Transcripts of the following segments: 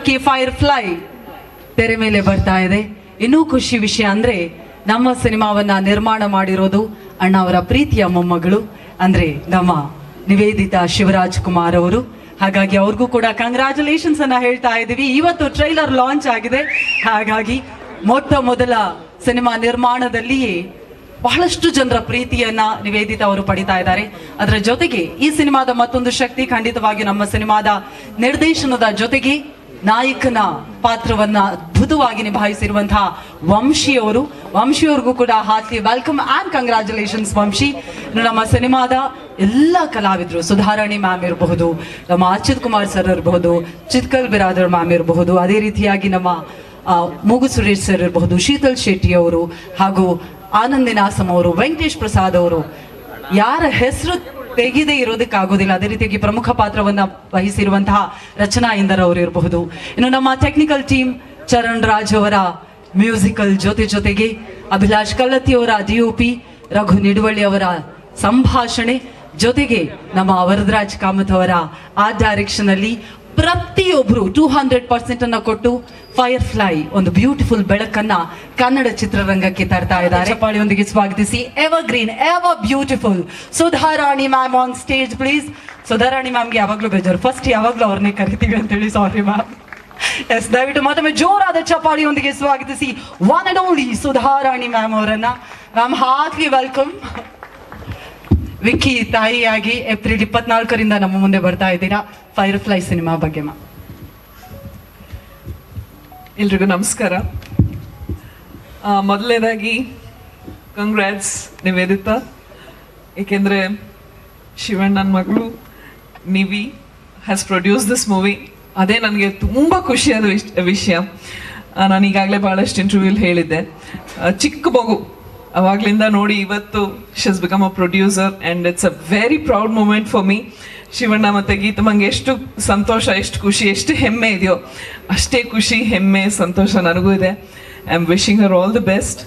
ಚಿತ್ರಕ್ಕೆ fire fly ತೆರೆ ಮೇಲೆ ಬರ್ತಾ ಇದೆ. ಇನ್ನೂ ಖುಷಿ ವಿಷಯ ಅಂದ್ರೆ, ನಮ್ಮ ಸಿನಿಮಾವನ್ನ ನಿರ್ಮಾಣ ಮಾಡಿರೋದು ಅಣ್ಣ ಅವರ ಪ್ರೀತಿಯ ಮೊಮ್ಮಗಳು, ಅಂದ್ರೆ ನಮ್ಮ ನಿವೇದಿತಾ ಶಿವರಾಜ್ ಕುಮಾರ್ ಅವರು. ಹಾಗಾಗಿ ಅವ್ರಿಗೂ ಕೂಡ ಕಂಗ್ರಾಚುಲೇಷನ್ಸ್ ಅನ್ನ ಹೇಳ್ತಾ ಇದ್ದೀವಿ. ಇವತ್ತು ಟ್ರೈಲರ್ ಲಾಂಚ್ ಆಗಿದೆ. ಹಾಗಾಗಿ ಮೊತ್ತ ಮೊದಲ ಸಿನಿಮಾ ನಿರ್ಮಾಣದಲ್ಲಿಯೇ ಬಹಳಷ್ಟು ಜನರ ಪ್ರೀತಿಯನ್ನ ನಿವೇದಿತ ಅವರು ಪಡಿತಾ ಇದ್ದಾರೆ. ಅದರ ಜೊತೆಗೆ ಈ ಸಿನಿಮಾದ ಮತ್ತೊಂದು ಶಕ್ತಿ ಖಂಡಿತವಾಗಿ ನಮ್ಮ ಸಿನಿಮಾದ ನಿರ್ದೇಶನದ ಜೊತೆಗೆ ನಾಯಕನ ಪಾತ್ರವನ್ನ ಅದ್ಭುತವಾಗಿ ನಿಭಾಯಿಸಿರುವಂತಹ ವಂಶಿಯವರು. ಅವರು ವಂಶಿ ಅವ್ರಿಗೂ ಕೂಡ heartly welcome and congratulations Vamshi. ನಮ್ಮ ಸಿನಿಮಾದ ಎಲ್ಲ ಕಲಾವಿದರು, ಸುಧಾರಾಣಿ ಮ್ಯಾಮ್ ಇರಬಹುದು, ನಮ್ಮ ಅಚ್ಯುತ್ ಕುಮಾರ್ ಸರ್ ಇರಬಹುದು, ಚಿತ್ಕಲ್ ಬಿರಾದರ್ ಮ್ಯಾಮ್ ಇರಬಹುದು, ಅದೇ ರೀತಿಯಾಗಿ ನಮ್ಮ ಮೂಗು ಸುರೇಶ್ ಸರ್ ಇರಬಹುದು, ಶೀತಲ್ ಶೆಟ್ಟಿ ಅವರು ಹಾಗೂ ಆನಂದಿನಾಸಂ ಅವರು, ವೆಂಕಟೇಶ್ ಪ್ರಸಾದ್ ಅವರು. ಯಾರ ಹೆಸರು ತೆಗೆದೇ ಇರೋದಕ್ಕಾಗೋದಿಲ್ಲ. ಅದೇ ರೀತಿಯಾಗಿ ಪ್ರಮುಖ ಪಾತ್ರವನ್ನು ವಹಿಸಿರುವಂತಹ ರಚನಾ ಇಂದರ್ ಅವರು ಇರಬಹುದು. ಇನ್ನು ನಮ್ಮ ಟೆಕ್ನಿಕಲ್ ಟೀಮ್ ಚರಣ್ ರಾಜ್ ಅವರ ಮ್ಯೂಸಿಕಲ್ ಜೊತೆ ಜೊತೆಗೆ ಅಭಿಲಾಷ್ ಕಲ್ಲತ್ತಿ ಅವರ ಡಿಒಪಿ ರಘು ನಿಡುವಳ್ಳಿ ಅವರ ಸಂಭಾಷಣೆ ಜೊತೆಗೆ ನಮ್ಮ ವರದರಾಜ್ ಕಾಮತ್ ಅವರ ಆ ಡೈರೆಕ್ಷನ್ ಅಲ್ಲಿ ಪ್ರತಿಯೊಬ್ರು ಟೂ ಹಂಡ್ರೆಡ್ ಪರ್ಸೆಂಟ್ ಅನ್ನ ಕೊಟ್ಟು ಫೈರ್ ಫ್ಲೈ ಒಂದು ಬ್ಯೂಟಿಫುಲ್ ಬೆಳಕನ್ನ ಕನ್ನಡ ಚಿತ್ರರಂಗಕ್ಕೆ ತರ್ತಾ ಇದ್ದಾರೆ. ಚಪ್ಪಾಳಿಯೊಂದಿಗೆ ಸ್ವಾಗತಿಸಿ. Evergreen ever beautiful Sudharani ma'am on stage please Sudharani ಮ್ಯಾಮ್ಗೆ ಯಾವಾಗ್ಲೂ ಬೇಜಾರು. ಫಸ್ಟ್ ಯಾವಾಗ್ಲೂ ಅವ್ರನ್ನೇ ಕರಿತೀವಿ ಅಂತೇಳಿ ಸಾರಿ ಮ್ಯಾಮ್ ಎಸ್ ದಯವಿಟ್ಟು ಮತ್ತೊಮ್ಮೆ ಜೋರಾದ ಚಪಾಳಿಯೊಂದಿಗೆ ಸ್ವಾಗತಿಸಿ. One and only Sudharani ma'am ಅವರನ್ನ. ಮ್ಯಾಮ್ ಹಾರ್ಟ್ಲಿ ವೆಲ್ಕಮ್ ವಿಕ್ಕಿ ತಾಯಿಯಾಗಿ ಏಪ್ರಿಲ್ ಇಪ್ಪತ್ನಾಲ್ಕರಿಂದ ನಮ್ಮ ಮುಂದೆ ಬರ್ತಾ ಇದ್ದೀರಾ? ಫೈರ್ ಫ್ಲೈ ಸಿನಿಮಾ ಬಗ್ಗೆ ಮಾ. ಎಲ್ರಿಗೂ ನಮಸ್ಕಾರ. ಮೊದಲನೇದಾಗಿ ಕಂಗ್ರ್ಯಾಟ್ಸ್ ನಿವೇದಿತಾ. ಏಕೆಂದರೆ ಶಿವಣ್ಣನ ಮಗಳು, Nivi has produce this movie ಅದೇ ನನಗೆ ತುಂಬ ಖುಷಿಯಾದ ವಿಷ್- ವಿಷಯ. ನಾನು ಈಗಾಗಲೇ ಭಾಳಷ್ಟು ಇಂಟರ್ವ್ಯೂಲ್ ಹೇಳಿದ್ದೆ. ಚಿಕ್ಕ ಮಗು. ಅವಾಗ್ಲಿಂದ ನೋಡಿ ಇವತ್ತು she's become a producer and it's a very proud moment for me Shivanna ಮತ್ತು ಗೀತಮ್ಮಂಗೆ ಎಷ್ಟು ಸಂತೋಷ, ಎಷ್ಟು ಖುಷಿ, ಎಷ್ಟು ಹೆಮ್ಮೆ ಇದೆಯೋ ಅಷ್ಟೇ ಖುಷಿ, ಹೆಮ್ಮೆ, ಸಂತೋಷ ನನಗೂ ಇದೆ. I am wishing her all the best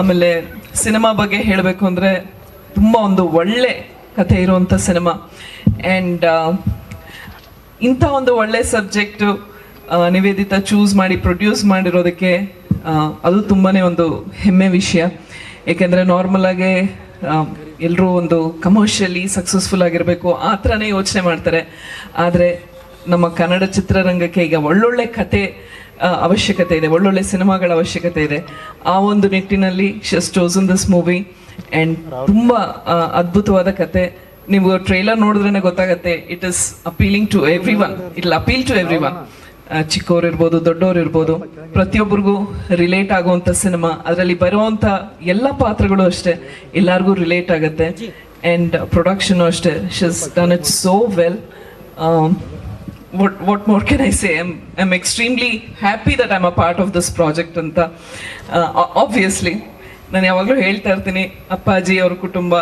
ಆಮೇಲೆ ಸಿನಿಮಾ ಬಗ್ಗೆ ಹೇಳಬೇಕು ಅಂದರೆ ತುಂಬ ಒಂದು ಒಳ್ಳೆ ಕಥೆ ಇರುವಂಥ ಸಿನಿಮಾ. ಆ್ಯಂಡ್ ಇಂಥ ಒಂದು ಒಳ್ಳೆ ಸಬ್ಜೆಕ್ಟು ನಿವೇದಿತ ಚೂಸ್ ಮಾಡಿ ಪ್ರೊಡ್ಯೂಸ್ ಮಾಡಿರೋದಕ್ಕೆ ಅದು ತುಂಬಾ ಒಂದು ಹೆಮ್ಮೆ ವಿಷಯ. ಏಕೆಂದರೆ ಆಗಿ ಎಲ್ಲರೂ ಒಂದು ಕಮರ್ಷಿಯಲಿ ಸಕ್ಸಸ್ಫುಲ್ ಆಗಿರಬೇಕು ಆ ಥರನೇ ಯೋಚನೆ ಮಾಡ್ತಾರೆ. ಆದರೆ ನಮ್ಮ ಕನ್ನಡ ಚಿತ್ರರಂಗಕ್ಕೆ ಈಗ ಒಳ್ಳೊಳ್ಳೆ ಕತೆ ಅವಶ್ಯಕತೆ ಇದೆ, ಒಳ್ಳೊಳ್ಳೆ ಸಿನಿಮಾಗಳ ಅವಶ್ಯಕತೆ ಇದೆ. ಆ ಒಂದು ನಿಟ್ಟಿನಲ್ಲಿ she's chosen this movie and ತುಂಬ ಅದ್ಭುತವಾದ ಕತೆ. ನೀವು ಟ್ರೈಲರ್ ನೋಡಿದ್ರೇ ಗೊತ್ತಾಗತ್ತೆ it is appealing to everyone it appeal to everyone ಚಿಕ್ಕವ್ರು ಇರ್ಬೋದು, ದೊಡ್ಡವ್ರು ಇರ್ಬೋದು, ಪ್ರತಿಯೊಬ್ಬರಿಗೂ ರಿಲೇಟ್ ಆಗುವಂತ ಸಿನಿಮಾ ಅದರಲ್ಲಿ ಬರುವಂತ ಎಲ್ಲ ಪಾತ್ರಗಳು ಅಷ್ಟೇ ಎಲ್ಲರಿಗೂ ರಿಲೇಟ್ ಆಗುತ್ತೆ. ಆ್ಯಂಡ್ ಪ್ರೊಡಕ್ಷನು ಅಷ್ಟೇ. She's done it so well what more more I say I'm um extremely happy that I'm a part of this project ಅಂತ ಆಬ್ವಿಯಸ್ಲಿ ನಾನು ಯಾವಾಗಲೂ ಹೇಳ್ತಾ ಇರ್ತೀನಿ, ಅಪ್ಪಾಜಿ ಅವ್ರ ಕುಟುಂಬ,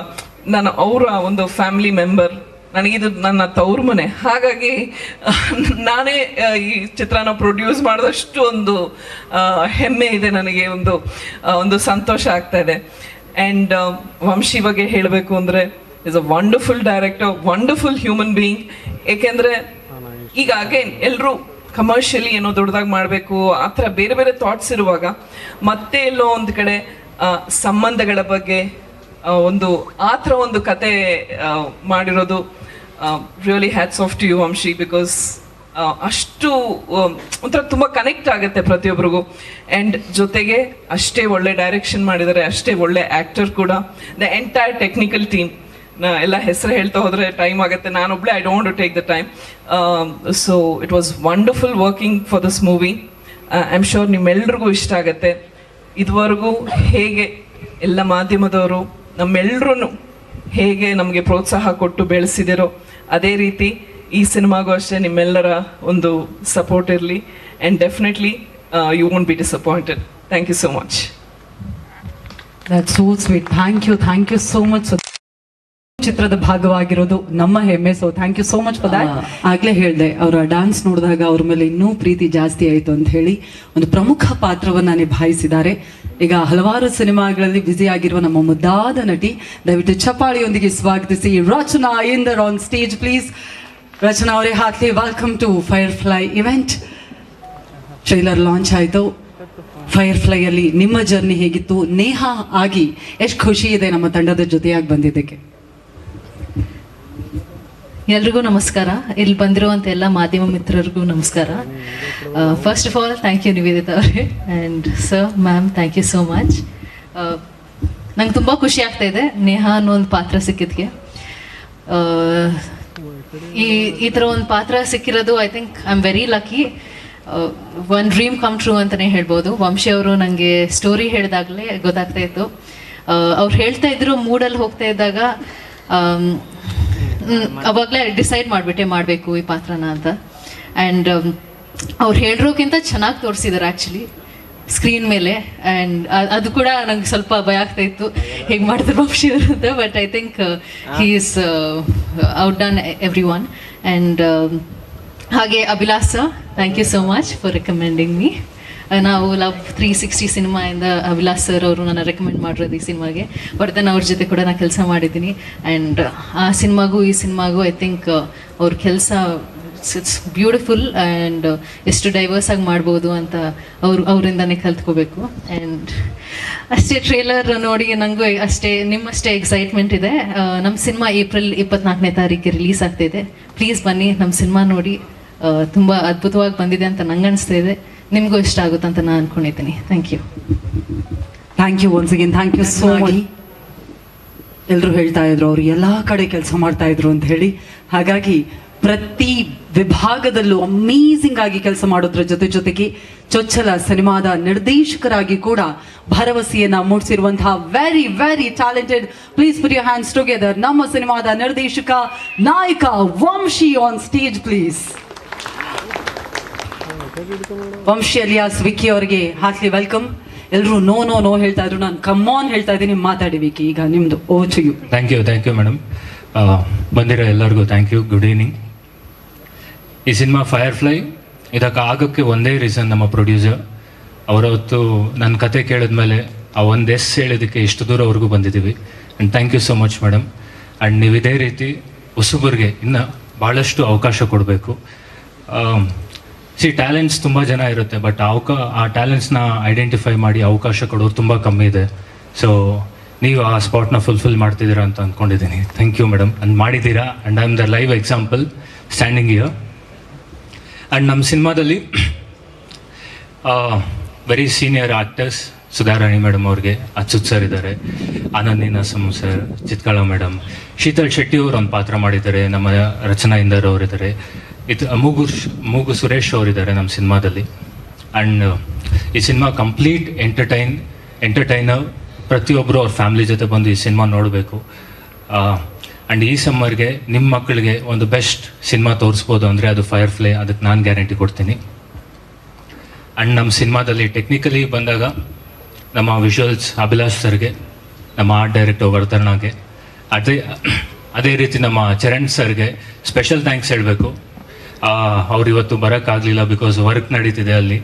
ನಾನು ಅವರ ಒಂದು ಫ್ಯಾಮಿಲಿ ಮೆಂಬರ್ ನನಗಿದು ನನ್ನ ತವ್ರ ಮನೆ. ಹಾಗಾಗಿ, ನಾನೇ ಈ ಚಿತ್ರನ ಪ್ರೊಡ್ಯೂಸ್ ಮಾಡಿದಷ್ಟು ಒಂದು ಹೆಮ್ಮೆ ಇದೆ ನನಗೆ, ಒಂದು ಒಂದು ಸಂತೋಷ ಆಗ್ತಾ ಇದೆ. ಆ್ಯಂಡ್ ವಂಶಿ ಬಗ್ಗೆ ಹೇಳಬೇಕು ಅಂದರೆ is a wonderful director wonderful human being ಏಕೆಂದರೆ, ಈಗ ಅಗೇನ್ ಎಲ್ಲರೂ ಕಮರ್ಷಿಯಲಿ ಏನೋ ದೊಡ್ಡದಾಗಿ ಮಾಡಬೇಕು, ಆ ಥರ ಬೇರೆ ಬೇರೆ ಥಾಟ್ಸ್ ಇರುವಾಗ, ಮತ್ತೆ ಎಲ್ಲೋ ಒಂದು ಕಡೆ ಸಂಬಂಧಗಳ ಬಗ್ಗೆ ಒಂದು, ಆ ಥರ ಒಂದು ಕತೆ ಮಾಡಿರೋದು really hats off to you Vamshi because ಅಷ್ಟು ಆ, ಒಂಥರ ತುಂಬ ಕನೆಕ್ಟ್ ಆಗುತ್ತೆ ಪ್ರತಿಯೊಬ್ಬರಿಗೂ ಆ್ಯಂಡ್ ಜೊತೆಗೆ ಅಷ್ಟೇ ಒಳ್ಳೆ ಡೈರೆಕ್ಷನ್ ಮಾಡಿದ್ದಾರೆ ಅಷ್ಟೇ ಒಳ್ಳೆ ಆ್ಯಕ್ಟರ್ ಕೂಡ. ದ ಎಂಟೈರ್ ಟೆಕ್ನಿಕಲ್ ಟೀಮ್ ಎಲ್ಲ ಹೆಸರು ಹೇಳ್ತಾ ಹೋದರೆ ಟೈಮ್ ಆಗುತ್ತೆ. ನಾನೊಬ್ಳೆ I don't to take the time so it was wonderful working for this movie I am sure ನಿಮ್ಮೆಲ್ರಿಗೂ ಇಷ್ಟ ಆಗುತ್ತೆ. ಇದುವರೆಗೂ ಹೇಗೆ ಎಲ್ಲ ಮಾಧ್ಯಮದವರು ನಮ್ಮೆಲ್ಲರೂ ಹೇಗೆ ನಮಗೆ ಪ್ರೋತ್ಸಾಹ ಕೊಟ್ಟು ಬೆಳೆಸಿದಿರೋ ಅದೇ ರೀತಿ ಈ ಸಿನಿಮಾಗೂ ಅಷ್ಟೇ ನಿಮ್ಮೆಲ್ಲರ ಒಂದು ಸಪೋರ್ಟ್ ಇರಲಿ. And definitely you won't be disappointed thank you so much that so sweet thank you thank you so much ಚಿತ್ರದ ಭಾಗವಾಗಿರೋದು ನಮ್ಮ ಹೆಮ್ಮೆ. So thank you so much for that ಆಗ್ಲೇ ಹೇಳಿದೆ ಅವರ ಡಾನ್ಸ್ ನೋಡಿದಾಗ ಅವ್ರ ಮೇಲೆ ಇನ್ನೂ ಪ್ರೀತಿ ಜಾಸ್ತಿ ಆಯ್ತು ಅಂತ ಹೇಳಿ ಒಂದು ಪ್ರಮುಖ ಪಾತ್ರವನ್ನ ನಿಭಾಯಿಸಿದ್ದಾರೆ. ಈಗ ಹಲವಾರು ಸಿನಿಮಾಗಳಲ್ಲಿ ಬ್ಯುಸಿ ಆಗಿರುವ ನಮ್ಮ ಮುದ್ದಾದ ನಟಿ ದಯವಿಟ್ಟು ಚಪ್ಪಾಳಿಯೊಂದಿಗೆ ಸ್ವಾಗತಿಸಿ. Rachana Inder on stage please Rachana ಅವರೇ ಹಾಕ್ಲಿ. Welcome to firefly event trailer launch ಆಯಿತು. ಫೈರ್ ಫ್ಲೈಯಲ್ಲಿ ನಿಮ್ಮ ಜರ್ನಿ ಹೇಗಿತ್ತು? ನೇಹ ಆಗಿ ಎಷ್ಟು ಖುಷಿ ಇದೆ ನಮ್ಮ ತಂಡದ ಜೊತೆಯಾಗಿ ಬಂದಿದ್ದಕ್ಕೆ. ಎಲ್ರಿಗೂ ನಮಸ್ಕಾರ. ಇಲ್ಲಿ ಬಂದಿರುವಂತ ಎಲ್ಲ ಮಾಧ್ಯಮ ಮಿತ್ರರಿಗೂ ನಮಸ್ಕಾರ. First of all thank you Nivedita ಅವರೇ. And sir ma'am thank you so much ನಂಗೆ ತುಂಬ ಖುಷಿ ಆಗ್ತಾ ಇದೆ ನೇಹ ಅನ್ನೋ ಒಂದು ಪಾತ್ರ ಸಿಕ್ಕಿದ್ಗೆ ಈ ಈ ಥರ ಒಂದು ಪಾತ್ರ ಸಿಕ್ಕಿರೋದು I think I am very lucky one dream come true ಅಂತಲೇ ಹೇಳ್ಬೋದು. ವಂಶಿ ಅವರು ನನಗೆ ಸ್ಟೋರಿ ಹೇಳಿದಾಗಲೇ ಗೊತ್ತಾಗ್ತಾ ಇತ್ತು. ಅವ್ರು ಹೇಳ್ತಾ ಇದ್ರು ಮೂಡಲ್ಲಿ ಹೋಗ್ತಾ ಇದ್ದಾಗ ಮ್, ಅವಾಗಲೇ ಡಿಸೈಡ್ ಮಾಡಿಬಿಟ್ಟೆ ಮಾಡಬೇಕು ಈ ಪಾತ್ರನ ಅಂತ. ಆ್ಯಂಡ್ ಅವ್ರು ಹೇಳಿರೋಕ್ಕಿಂತ ಚೆನ್ನಾಗಿ ತೋರಿಸಿದ್ದಾರೆ ಆ್ಯಕ್ಚುಲಿ ಸ್ಕ್ರೀನ್ ಮೇಲೆ. ಆ್ಯಂಡ್ ಅದು ಕೂಡ ನಂಗೆ ಸ್ವಲ್ಪ ಭಯ ಆಗ್ತಾ ಇತ್ತು ಹೇಗೆ ಮಾಡಿದ್ರು ವಂಶಿ ಅಂತ. But I think he. Is outdone everyone and ಹಾಗೆ Abhilasha thank you so much for recommending me ನಾವು ಲವ್ ತ್ರೀ ಸಿಕ್ಸ್ಟಿ ಸಿನಿಮಾಯಿಂದ ಅಭಿಲಾಸ್ ಸರ್ ಅವರು ನನ್ನ ರೆಕಮೆಂಡ್ ಮಾಡಿರೋದು ಈ ಸಿನಿಮಾಗೆ ವರ್ಧನ್ ಅವ್ರ ಜೊತೆ ಕೂಡ ನಾನು ಕೆಲಸ ಮಾಡಿದ್ದೀನಿ. ಆ್ಯಂಡ್ ಆ ಸಿನಿಮಾಗೂ ಈ ಸಿನಿಮಾಗೂ ಐ ಥಿಂಕ್ ಅವ್ರ ಕೆಲಸ ಇಟ್ಸ್ ಬ್ಯೂಟಿಫುಲ್ ಆ್ಯಂಡ್ ಎಷ್ಟು ಡೈವರ್ಸ್ ಆಗಿ ಮಾಡ್ಬೋದು ಅಂತ ಅವ್ರು, ಅವರಿಂದನೇ ಕಲ್ತ್ಕೋಬೇಕು. ಆ್ಯಂಡ್ ಅಷ್ಟೇ ಟ್ರೇಲರ್ ನೋಡಿ ನನಗೂ ಅಷ್ಟೇ, ನಿಮ್ಮಷ್ಟೇ ಎಕ್ಸೈಟ್ಮೆಂಟ್ ಇದೆ. ನಮ್ಮ ಸಿನಿಮಾ ಏಪ್ರಿಲ್ ಇಪ್ಪತ್ನಾಲ್ಕನೇ ತಾರೀಕಿಗೆ ರಿಲೀಸ್ ಆಗ್ತಿದೆ ಪ್ಲೀಸ್ ಬನ್ನಿ ನಮ್ಮ ಸಿನಿಮಾ ನೋಡಿ. ತುಂಬ ಅದ್ಭುತವಾಗಿ ಬಂದಿದೆ ಅಂತ ನಂಗೆ ಅನಿಸ್ತಾ ಇದೆ. ನಿಮಗೂ ಇಷ್ಟ ಆಗುತ್ತೆ ಅಂತ ನಾನು ಅನ್ಕೊಂಡಿದ್ದೀನಿ. Thank you thank you once again thank you so much ಎಲ್ಲರೂ ಹೇಳ್ತಾ ಇದ್ರು ಅವರು ಎಲ್ಲ ಕಡೆ ಕೆಲಸ ಮಾಡ್ತಾ ಇದ್ರು ಅಂತ ಹೇಳಿ. ಹಾಗಾಗಿ ಪ್ರತಿ ವಿಭಾಗದಲ್ಲೂ ಅಮೇಝಿಂಗ್ ಆಗಿ ಕೆಲಸ ಮಾಡೋದ್ರ ಜೊತೆ ಜೊತೆಗೆ ಚೊಚ್ಚಲ ಸಿನಿಮಾದ ನಿರ್ದೇಶಕರಾಗಿ ಕೂಡ ಭರವಸೆಯನ್ನ ಮೂಡಿಸಿರುವಂತಹ very very talented please put your hands together ನಮ್ಮ ಸಿನಿಮಾದ ನಿರ್ದೇಶಕ ನಾಯಕ Vamshi on stage please Vamshi alias Vicky ಅವರಿಗೆ ಹಾರ್ಟ್ಲಿ ವೆಲ್ಕಮ್. ಎಲ್ಲರೂ ನೋ ನೋ ನೋ ಹೇಳ್ತಾ ಇದ್ರು. ನಾನು ಆನ್ ಹೇಳ್ತಾ ಇದ್ದೀನಿ ಮಾತಾಡಿ ವಿಕ್ಕಿ. ಈಗ ನಿಮ್ದು ಓ to you. Thank you thank you madam ಬಂದಿರೋ ಎಲ್ಲರಿಗೂ ಥ್ಯಾಂಕ್ ಯು ಗುಡ್ ಈವ್ನಿಂಗ್ ಈ ಸಿನಿಮಾ ಫೈರ್ ಫ್ಲೈ ಇದಕ್ಕೆ ಆಗೋಕ್ಕೆ ಒಂದೇ ರೀಸನ್ ನಮ್ಮ ಪ್ರೊಡ್ಯೂಸರ್ ಅವರವತ್ತು ನನ್ನ ಕತೆ ಕೇಳಿದ್ಮೇಲೆ ಆ ಒಂದು ಎಸ್ ಹೇಳಿದ್ದಕ್ಕೆ ಇಷ್ಟು ದೂರವರೆಗೂ ಬಂದಿದ್ದೀವಿ. And thank you so much madam and ನೀವು ಇದೇ ರೀತಿ ಹೊಸಬರಿಗೆ ಇನ್ನು ಭಾಳಷ್ಟು ಅವಕಾಶ ಕೊಡಬೇಕು. ಸಿ ಟ್ಯಾಲೆಂಟ್ಸ್ ತುಂಬ ಜನ ಇರುತ್ತೆ ಬಟ್ ಅವಕ, ಆ ಟ್ಯಾಲೆಂಟ್ಸ್ನ ಐಡೆಂಟಿಫೈ ಮಾಡಿ ಅವಕಾಶ ಕೊಡೋರು ತುಂಬ ಕಮ್ಮಿ ಇದೆ. ಸೊ ನೀವು ಆ ಸ್ಪಾಟ್ನ ಫುಲ್ಫಿಲ್ ಮಾಡ್ತಿದ್ದೀರಾ ಅಂತ ಅಂದ್ಕೊಂಡಿದ್ದೀನಿ ಥ್ಯಾಂಕ್ ಯು ಮೇಡಮ್ ಅಂಡ್ ಮಾಡಿದ್ದೀರಾ? And I am the live example standing here and ನಮ್ಮ ಸಿನಿಮಾದಲ್ಲಿ very senior actors Sudharani madam ಅವ್ರಿಗೆ, ಅಚ್ಯುತ್ ಸರ್ ಇದ್ದಾರೆ ಆನಂದ್ ನೀನಾಸಂ ಸರ್ ಚಿತ್ಕಳ ಮೇಡಮ್ ಶೀತಲ್ ಶೆಟ್ಟಿ ಅವರು ಒಂದು ಪಾತ್ರ ಮಾಡಿದ್ದಾರೆ, ನಮ್ಮ ರಚನಾ ಇಂದರ್ ಅವರಿದ್ದಾರೆ. ಇದು ಮೂಗು ಮೂಗು ಸುರೇಶ್ ಅವರಿದ್ದಾರೆ ನಮ್ಮ ಸಿನಿಮಾದಲ್ಲಿ. ಆ್ಯಂಡ್ ಈ ಸಿನಿಮಾ ಕಂಪ್ಲೀಟ್ ಎಂಟರ್ಟೈನ್, ಎಂಟರ್ಟೈನರ್ ಪ್ರತಿಯೊಬ್ಬರು ಅವ್ರ ಫ್ಯಾಮಿಲಿ ಜೊತೆ ಬಂದು ಈ ಸಿನಿಮಾ ನೋಡಬೇಕು. ಆ್ಯಂಡ್ ಈ ಸಮ್ಮರ್ಗೆ ನಿಮ್ಮ ಮಕ್ಕಳಿಗೆ ಒಂದು ಬೆಸ್ಟ್ ಸಿನಿಮಾ ತೋರಿಸ್ಬೋದು ಅಂದರೆ ಅದು ಫೈರ್ ಫ್ಲೈ ಅದಕ್ಕೆ ನಾನು ಗ್ಯಾರಂಟಿ ಕೊಡ್ತೀನಿ. ಆ್ಯಂಡ್ ನಮ್ಮ ಸಿನಿಮಾದಲ್ಲಿ ಟೆಕ್ನಿಕಲಿ ಬಂದಾಗ ನಮ್ಮ ವಿಷುವಲ್ಸ್ ಅಭಿಲಾಷ್ ಸರ್ಗೆ, ನಮ್ಮ ಆರ್ಟ್ ಡೈರೆಕ್ಟರ್ ವರ್ಧನಾಗೆ ಅದೇ ಅದೇ ರೀತಿ ನಮ್ಮ ಚರಣ್ ಸರ್ಗೆ ಸ್ಪೆಷಲ್ ಥ್ಯಾಂಕ್ಸ್ ಹೇಳಬೇಕು. ಅವ್ರು ಇವತ್ತು ಬರೋಕ್ಕಾಗಲಿಲ್ಲ ಬಿಕಾಸ್ ವರ್ಕ್ ನಡೀತಿದೆ ಅಲ್ಲಿ.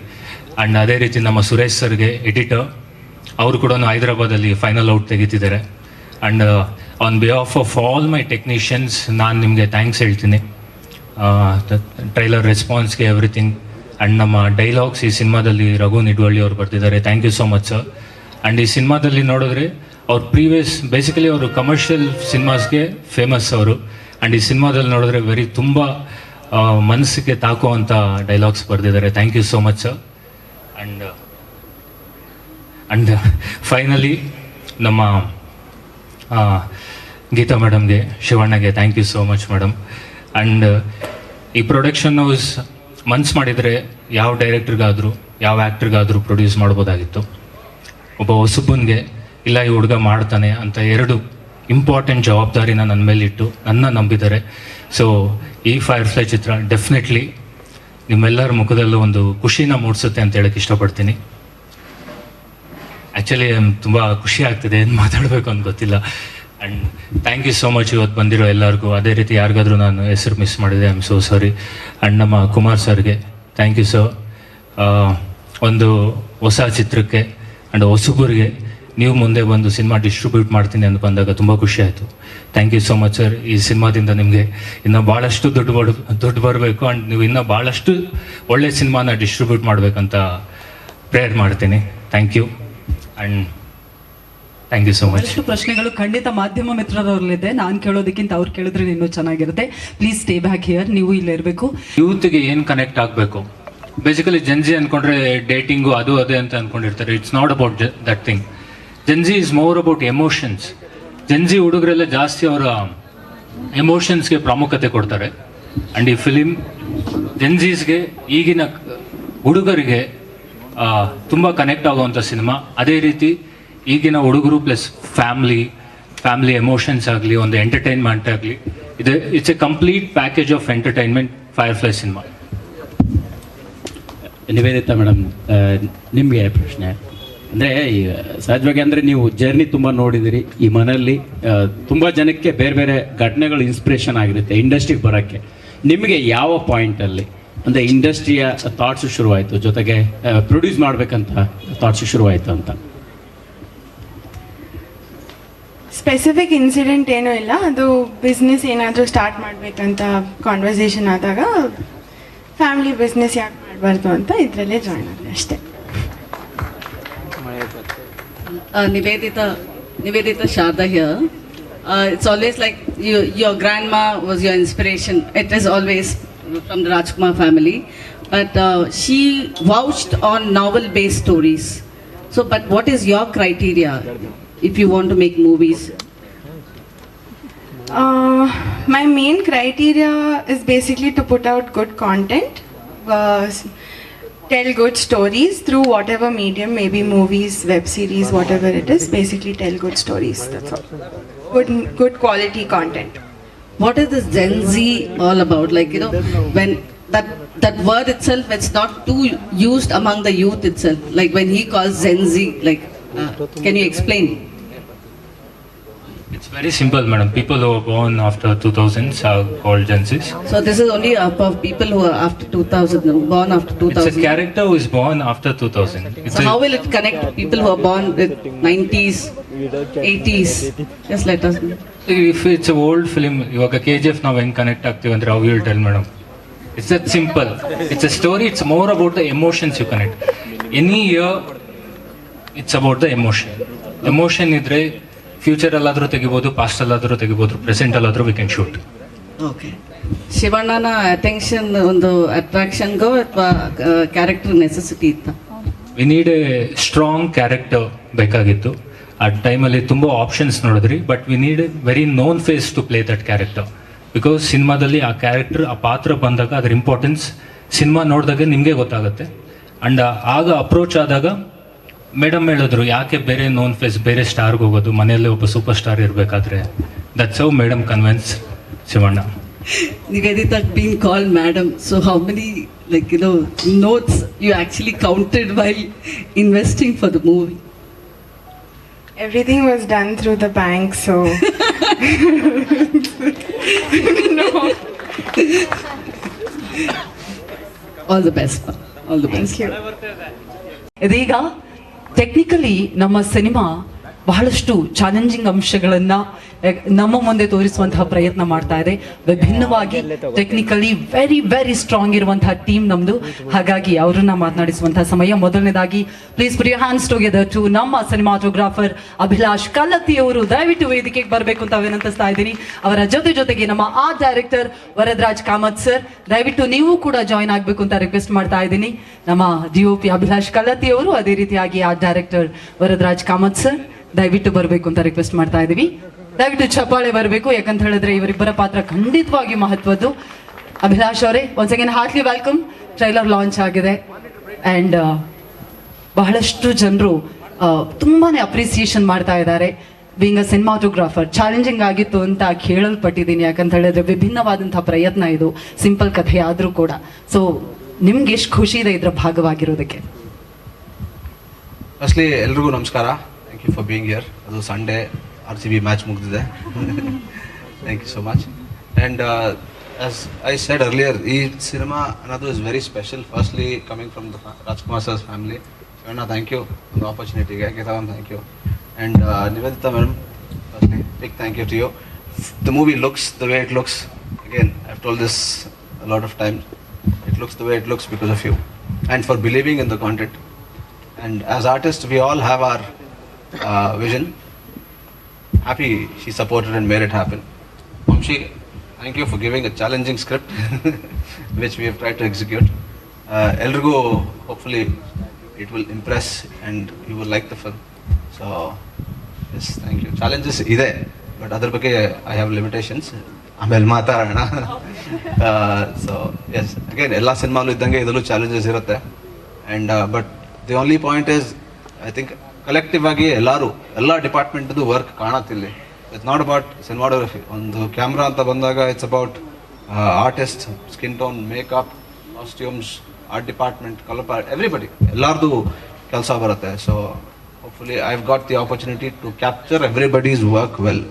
ಆ್ಯಂಡ್ ಅದೇ ರೀತಿ ನಮ್ಮ ಸುರೇಶ್ ಸರ್ಗೆ ಎಡಿಟರ್ ಅವರು ಕೂಡ ಹೈದರಾಬಾದಲ್ಲಿ final out ತೆಗಿತಿದ್ದಾರೆ. And on behalf of all my technicians ನಾನು ನಿಮಗೆ ಥ್ಯಾಂಕ್ಸ್ ಹೇಳ್ತೀನಿ. ಟ್ರೈಲರ್ ರೆಸ್ಪಾನ್ಸ್ಗೆ ಎವ್ರಿಥಿಂಗ್ ಆ್ಯಂಡ್ ನಮ್ಮ ಡೈಲಾಗ್ಸ್ ಈ ಸಿನಿಮಾದಲ್ಲಿ ರಘು ನಿಡ್ವಳ್ಳಿ ಅವರು ಬರ್ತಿದ್ದಾರೆ. Thank you so much sir and ಈ ಸಿನಿಮಾದಲ್ಲಿ ನೋಡಿದ್ರೆ ಅವ್ರ ಪ್ರೀವಿಯಸ್ ಬೇಸಿಕಲಿ ಅವರು ಕಮರ್ಷಿಯಲ್ ಸಿನಿಮಾಸ್ಗೆ ಫೇಮಸ್ ಅವರು. ಆ್ಯಂಡ್ ಈ ಸಿನಿಮಾದಲ್ಲಿ ನೋಡಿದ್ರೆ ವೆರಿ ತುಂಬ ಮನಸ್ಸಿಗೆ ತಾಕುವಂಥ ಡೈಲಾಗ್ಸ್ ಬರೆದಿದ್ದಾರೆ. Thank you so much sir and and finally ನಮ್ಮ ಗೀತಾ ಮೇಡಮ್ಗೆ ಶಿವಣ್ಣಗೆ thank you so much madam and ಈ ಪ್ರೊಡಕ್ಷನ್ ಹೌಸ್ ಮನ್ಸು ಮಾಡಿದರೆ ಯಾವ ಡೈರೆಕ್ಟ್ರಿಗಾದರೂ ಯಾವ ಆ್ಯಕ್ಟ್ರಿಗಾದರೂ ಪ್ರೊಡ್ಯೂಸ್ ಮಾಡ್ಬೋದಾಗಿತ್ತು. ಒಬ್ಬ ಹೊಸಬನಿಗೆ, ಇಲ್ಲ ಈ ಹುಡುಗ ಮಾಡ್ತಾನೆ ಅಂತ ಎರಡು ಇಂಪಾರ್ಟೆಂಟ್ ಜವಾಬ್ದಾರಿನ ನನ್ನ ಮೇಲಿಟ್ಟು ನನ್ನ ನಂಬಿದ್ದಾರೆ ಸೊ ಈ ಫೈರ್ ಫ್ಲೈ ಚಿತ್ರ ಡೆಫಿನೆಟ್ಲಿ ನಿಮ್ಮೆಲ್ಲರ ಮುಖದಲ್ಲೂ ಒಂದು ಖುಷಿನ ಮೂಡಿಸುತ್ತೆ ಅಂತ ಹೇಳಕ್ಕೆ ಇಷ್ಟಪಡ್ತೀನಿ. ಆ್ಯಕ್ಚುಲಿ ತುಂಬ ಖುಷಿ ಆಗ್ತಿದೆ ಏನು ಮಾತಾಡಬೇಕು ಅಂತ ಗೊತ್ತಿಲ್ಲ. And thank you so much ಇವತ್ತು ಬಂದಿರೋ ಎಲ್ಲರಿಗೂ. ಅದೇ ರೀತಿ ಯಾರಿಗಾದರೂ ನಾನು ಹೆಸರು ಮಿಸ್ ಮಾಡಿದೆ I am so sorry and ನಮ್ಮ ಕುಮಾರ್ ಸರ್ಗೆ ಥ್ಯಾಂಕ್ ಯು ಸರ್ ಒಂದು ಹೊಸ ಚಿತ್ರಕ್ಕೆ ಆ್ಯಂಡ್ ಹೊಸಬರಿಗೆ ನೀವು ಮುಂದೆ ಬಂದು ಸಿನಿಮಾ ಡಿಸ್ಟ್ರಿಬ್ಯೂಟ್ ಮಾಡ್ತೀನಿ ಅಂತ ಬಂದಾಗ ತುಂಬ ಖುಷಿ ಆಯಿತು. Thank you so much sir ಈ ಸಿನಿಮಾದಿಂದ ನಿಮಗೆ ಇನ್ನೂ ಭಾಳಷ್ಟು ದುಡ್ಡು ಬಡ ದುಡ್ಡು ಬರಬೇಕು ಆ್ಯಂಡ್ ನೀವು ಇನ್ನೂ ಭಾಳಷ್ಟು ಒಳ್ಳೆ ಸಿನಿಮಾನ ಡಿಸ್ಟ್ರಿಬ್ಯೂಟ್ ಮಾಡಬೇಕಂತ ಪ್ರೇಯರ್ ಮಾಡ್ತೀನಿ. Thank you and thank you so much ಬಹಳಷ್ಟು ಪ್ರಶ್ನೆಗಳು ಖಂಡಿತ ಮಾಧ್ಯಮ ಮಿತ್ರರವರಲ್ಲಿದೆ ನಾನು ಕೇಳೋದಕ್ಕಿಂತ ಅವ್ರು ಕೇಳಿದ್ರೆ ಇನ್ನೂ ಚೆನ್ನಾಗಿರುತ್ತೆ. ಪ್ಲೀಸ್ ಸ್ಟೇ ಬ್ಯಾಕ್ ಹಿಯರ್ ನೀವು ಇಲ್ಲೇ ಇರಬೇಕು. ಯೂತ್ಗೆ ಏನು ಕನೆಕ್ಟ್ ಆಗಬೇಕು? ಬೇಸಿಕಲಿ ಜನ್ಜಿ ಅನ್ಕೊಂಡ್ರೆ ಡೇಟಿಂಗು ಅದು ಅದೇ ಅಂತ ಅನ್ಕೊಂಡಿರ್ತಾರೆ. It's not about that thing Gen Z is more about emotions Gen Z ಹುಡುಗರೆಲ್ಲ ಜಾಸ್ತಿ ಅವರ ಎಮೋಷನ್ಸ್ಗೆ ಪ್ರಾಮುಖ್ಯತೆ ಕೊಡ್ತಾರೆ. ಆ್ಯಂಡ್ ಈ ಫಿಲಿಮ್ ಜೆನ್ಜೀಸ್ಗೆ ಈಗಿನ ಹುಡುಗರಿಗೆ ತುಂಬ ಕನೆಕ್ಟ್ ಆಗುವಂಥ ಸಿನಿಮಾ ಅದೇ ರೀತಿ ಈಗಿನ ಹುಡುಗರು ಪ್ಲಸ್ ಫ್ಯಾಮ್ಲಿ ಫ್ಯಾಮ್ಲಿ ಎಮೋಷನ್ಸ್ ಆಗಲಿ, ಒಂದು ಎಂಟರ್ಟೈನ್ಮೆಂಟ್ ಆಗಲಿ, ಇದು it's a complete package of entertainment Firefly cinema Nivedita madam ನಿಮಗೆ ಪ್ರಶ್ನೆ. ಅಂದರೆ ಸಹಜವಾಗಿ ಅಂದರೆ ನೀವು ಜರ್ನಿ ತುಂಬ ನೋಡಿದಿರಿ. ಈ ಮನೆಯಲ್ಲಿ ತುಂಬ ಜನಕ್ಕೆ ಬೇರೆ ಬೇರೆ ಘಟನೆಗಳು ಇನ್ಸ್ಪಿರೇಷನ್ ಆಗಿರುತ್ತೆ ಇಂಡಸ್ಟ್ರಿಗೆ ಬರೋಕ್ಕೆ. ನಿಮಗೆ ಯಾವ ಪಾಯಿಂಟಲ್ಲಿ ಅಂದರೆ ಇಂಡಸ್ಟ್ರಿಯ ಥಾಟ್ಸ್ ಶುರುವಾಯಿತು, ಜೊತೆಗೆ ಪ್ರೊಡ್ಯೂಸ್ ಮಾಡಬೇಕಂತ ಥಾಟ್ಸ್ ಶುರುವಾಯಿತು ಅಂತ. ಸ್ಪೆಸಿಫಿಕ್ ಇನ್ಸಿಡೆಂಟ್ ಏನೂ ಇಲ್ಲ, ಅದು ಬಿಸ್ನೆಸ್ ಏನಾದರೂ ಸ್ಟಾರ್ಟ್ ಮಾಡಬೇಕಂತ ಕಾನ್ವರ್ಸೇಷನ್ ಆದಾಗ ಫ್ಯಾಮಿಲಿ ಬಿಸ್ನೆಸ್ ಯಾಕೆ ಮಾಡಬಾರ್ದು ಅಂತ ಇದರಲ್ಲೇ ಜಾಯ್ನ್ ಆಗಿದೆ ಅಷ್ಟೇ. Uh, Nivedita, Nivedita Sharda here. Uh, it's always like you, your grandma was your inspiration. It is always from the Rajkumar family. But uh, she vouched on novel-based stories. So, but what is your criteria if you want to make movies? Uh, my main criteria is basically to put out good content, uh, tell good stories through whatever medium, maybe movies, web series, whatever it is. Basically, tell good stories. That's all. Good, good quality content. What is this Gen Z all about? Like, you know, when that, that word itself, it's not too used among the youth itself. Like when he calls Gen Z, like, uh, can you explain? It's very simple, madam. People who are born after 2000s are called Gen Zs. So this is only up of people who are after 2000, born after It's a 2000. character who is born after 2000. It's So a- how will it connect people who are born with 90s, 80s? Just let us know. If it's old film ಇವಾಗ K G F ನಾವು ಹೆಂಗ್ connect ಆಗ್ತೀವಿ ಅಂದ್ರೆ ಅವ್ will tell madam it's that simple it's a story it's more about the emotions you connect any year it's about the emotion emotion ಇದ್ರೆ future ಅಲ್ಲಾದ್ರೂ ತೆಗಿಬೋದು past ಅಲ್ಲಾದ್ರೂ ತೆಗಿಬೋದು ಪ್ರೆಸೆಂಟ್ ಅಲ್ಲಾದ್ರೂ ವಿ ಕ್ಯಾನ್ ಶೂಟ್ ಓಕೆ ಶಿವಣ್ಣನ ಅಟೆನ್ಷನ್ ಒಂದು ಅಟ್ರಾಕ್ಷನ್ಗೋ ಅಥವಾ ಕ್ಯಾರೆಕ್ಟರ್ ನೆಸೆಸಿಟಿ ಇತ್ತ? We need a strong character ಬೇಕಾಗಿತ್ತು. ಆ ಟೈಮಲ್ಲಿ ತುಂಬ ಆಪ್ಷನ್ಸ್ ನೋಡಿದ್ರಿ but we need a very known face to play that character because ಸಿನಿಮಾದಲ್ಲಿ ಆ ಕ್ಯಾರೆಕ್ಟರ್ ಆ ಪಾತ್ರ ಬಂದಾಗ ಅದರ ಇಂಪಾರ್ಟೆನ್ಸ್ ಸಿನಿಮಾ ನೋಡಿದಾಗ ನಿಮಗೆ ಗೊತ್ತಾಗುತ್ತೆ. ಆ್ಯಂಡ್ ಆಗ ಅಪ್ರೋಚ್ ಆದಾಗ ಮೇಡಮ್ ಹೇಳಿದ್ರು ಯಾಕೆ ಬೇರೆ ನೋನ್ ಫೇಸ್ ಬೇರೆ ಸ್ಟಾರ್ಗೆ ಹೋಗೋದು ಮನೆಯಲ್ಲೇ ಒಬ್ಬ ಸೂಪರ್ ಸ್ಟಾರ್ ಇರಬೇಕಾದ್ರೆ that's how madam convince Shivanna Nivedita being called madam. So how many like you know notes you actually counted while investing for the movie? Everything was done through the bank, so All the best. ma'am. All the best. thank you. ಇದೀಗ technically ನಮ್ಮ cinema ಬಹಳಷ್ಟು challenging ಅಂಶಗಳನ್ನ ನಮ್ಮ ಮುಂದೆ ತೋರಿಸುವಂತಹ ಪ್ರಯತ್ನ ಮಾಡ್ತಾ ಇದೆ. ವಿಭಿನ್ನವಾಗಿ ಟೆಕ್ನಿಕಲಿ ವೆರಿ ವೆರಿ ಸ್ಟ್ರಾಂಗ್ ಇರುವಂತಹ ಟೀಮ್ ನಮ್ದು. ಹಾಗಾಗಿ ಅವರನ್ನ ಮಾತನಾಡಿಸುವಂತಹ ಸಮಯ. ಮೊದಲನೇದಾಗಿ ಪ್ಲೀಸ್ ಪ್ರಿಯ ಹ್ಯಾಂಡ್ಸ್ ಟುಗೆದರ್ ಟು ನಮ್ಮ ಸಿನಿಮಾಟೋಗ್ರಾಫರ್ ಅಭಿಲಾಷ್ ಕಲ್ಲತ್ತಿ ಅವರು ದಯವಿಟ್ಟು ವೇದಿಕೆಗೆ ಬರಬೇಕು ಅಂತ ವಿನಂತಿಸ್ತಾ ಇದ್ದೀನಿ. ಅವರ ಜೊತೆ ಜೊತೆಗೆ ನಮ್ಮ ಆ ಡೈರೆಕ್ಟರ್ ವರದರಾಜ್ ಕಾಮತ್ ಸರ್ ದಯವಿಟ್ಟು ನೀವು ಕೂಡ ಜಾಯ್ನ್ ಆಗಬೇಕು ಅಂತ ರಿಕ್ವೆಸ್ಟ್ ಮಾಡ್ತಾ ಇದ್ದೀನಿ. ನಮ್ಮ D O P Abhilash Kallatti ಅದೇ ರೀತಿಯಾಗಿ ಆ ಡೈರೆಕ್ಟರ್ ವರದರಾಜ್ ಕಾಮತ್ ಸರ್ ದಯವಿಟ್ಟು ಬರಬೇಕು ಅಂತ ರಿಕ್ವೆಸ್ಟ್ ಮಾಡ್ತಾ ಇದ್ದೀವಿ ದಯವಿಟ್ಟು ಚಪ್ಪಾಳೆ ಬರಬೇಕು, ಯಾಕಂತ ಹೇಳಿದ್ರೆ ಇವರಿಬ್ಬರ ಪಾತ್ರ ಖಂಡಿತವಾಗಿ ಮಹತ್ವದ್ದು. ಅಭಿಲಾಷ್ ಅವರೇ ಒಂದ್ second heartly welcome trailer launch ಆಗಿದೆ. ಆ್ಯಂಡ್ ಬಹಳಷ್ಟು ಜನರು ತುಂಬಾನೇ ಅಪ್ರಿಸಿಯೇಷನ್ ಮಾಡ್ತಾ ಇದ್ದಾರೆ. ಬೀಂಗ್ ಅ ಸಿನಿಮಾಟೋಗ್ರಾಫರ್ ಚಾಲೆಂಜಿಂಗ್ ಆಗಿತ್ತು ಅಂತ ಕೇಳಲ್ಪಟ್ಟಿದ್ದೀನಿ. ಯಾಕಂತ ಹೇಳಿದ್ರೆ ವಿಭಿನ್ನವಾದಂತಹ ಪ್ರಯತ್ನ ಇದು. ಸಿಂಪಲ್ ಕಥೆ ಆದರೂ ಕೂಡ. ಸೊ ನಿಮ್ಗೆ ಎಷ್ಟು ಖುಷಿ ಇದೆ ಇದರ ಭಾಗವಾಗಿರೋದಕ್ಕೆ? ಅಸಲಿ ಎಲ್ರಿಗೂ ನಮಸ್ಕಾರ. Thank you for being here ಅದು Sunday R C B match ಮುಗಿದಿದೆ thank you so much and as I said earlier ಈ ಸಿನಿಮಾ ಅನ್ನೋದು is very special firstly coming from the Rajkumar sir's family ಅಣ್ಣ ಥ್ಯಾಂಕ್ ಯು ಒಂದು ಆಪರ್ಚುನಿಟಿಗೆ ಕೇತವನ್ thank you And uh, Nivedita madam, firstly, big thank you to you. The movie looks the way it looks. Again, I've told this a lot of times. It looks the way it looks because of you, and for believing in the content. And as artists, we all have our uh, vision. Happy she supported and made it happen. Vamshi, thank you for giving a challenging script, which we have tried to execute. Uh, Elrigo, hopefully it will impress and you will like the film. So, yes, thank you. Challenges ಇದೆ but ಅದ್ರ ಬಗ್ಗೆ I have limitations ಆಮೇಲೆ ಮಾತಾಡೋಣ so yes again ಎಲ್ಲ ಸಿನಿಮಾಲು ಇದ್ದಂಗೆ ಇದರಲ್ಲೂ challenges ಇರುತ್ತೆ and but the only point is I think collective ಆಗಿ ಎಲ್ಲರೂ, ಎಲ್ಲ ಡಿಪಾರ್ಟ್ಮೆಂಟ್ದು ವರ್ಕ್ ಕಾಣತ್ತಿಲ್ಲಿ. ಇಟ್ಸ್ ನಾಟ್ ಅಬೌಟ್ ಸಿನಿಮಾಟೋಗ್ರಫಿ ಒಂದು ಕ್ಯಾಮ್ರಾ ಅಂತ ಬಂದಾಗ it's about artist skin tone makeup costumes art department colour everybody ಎಲ್ಲರದು ಕೆಲಸ ಬರುತ್ತೆ. So hopefully I have got the opportunity to capture everybody's work well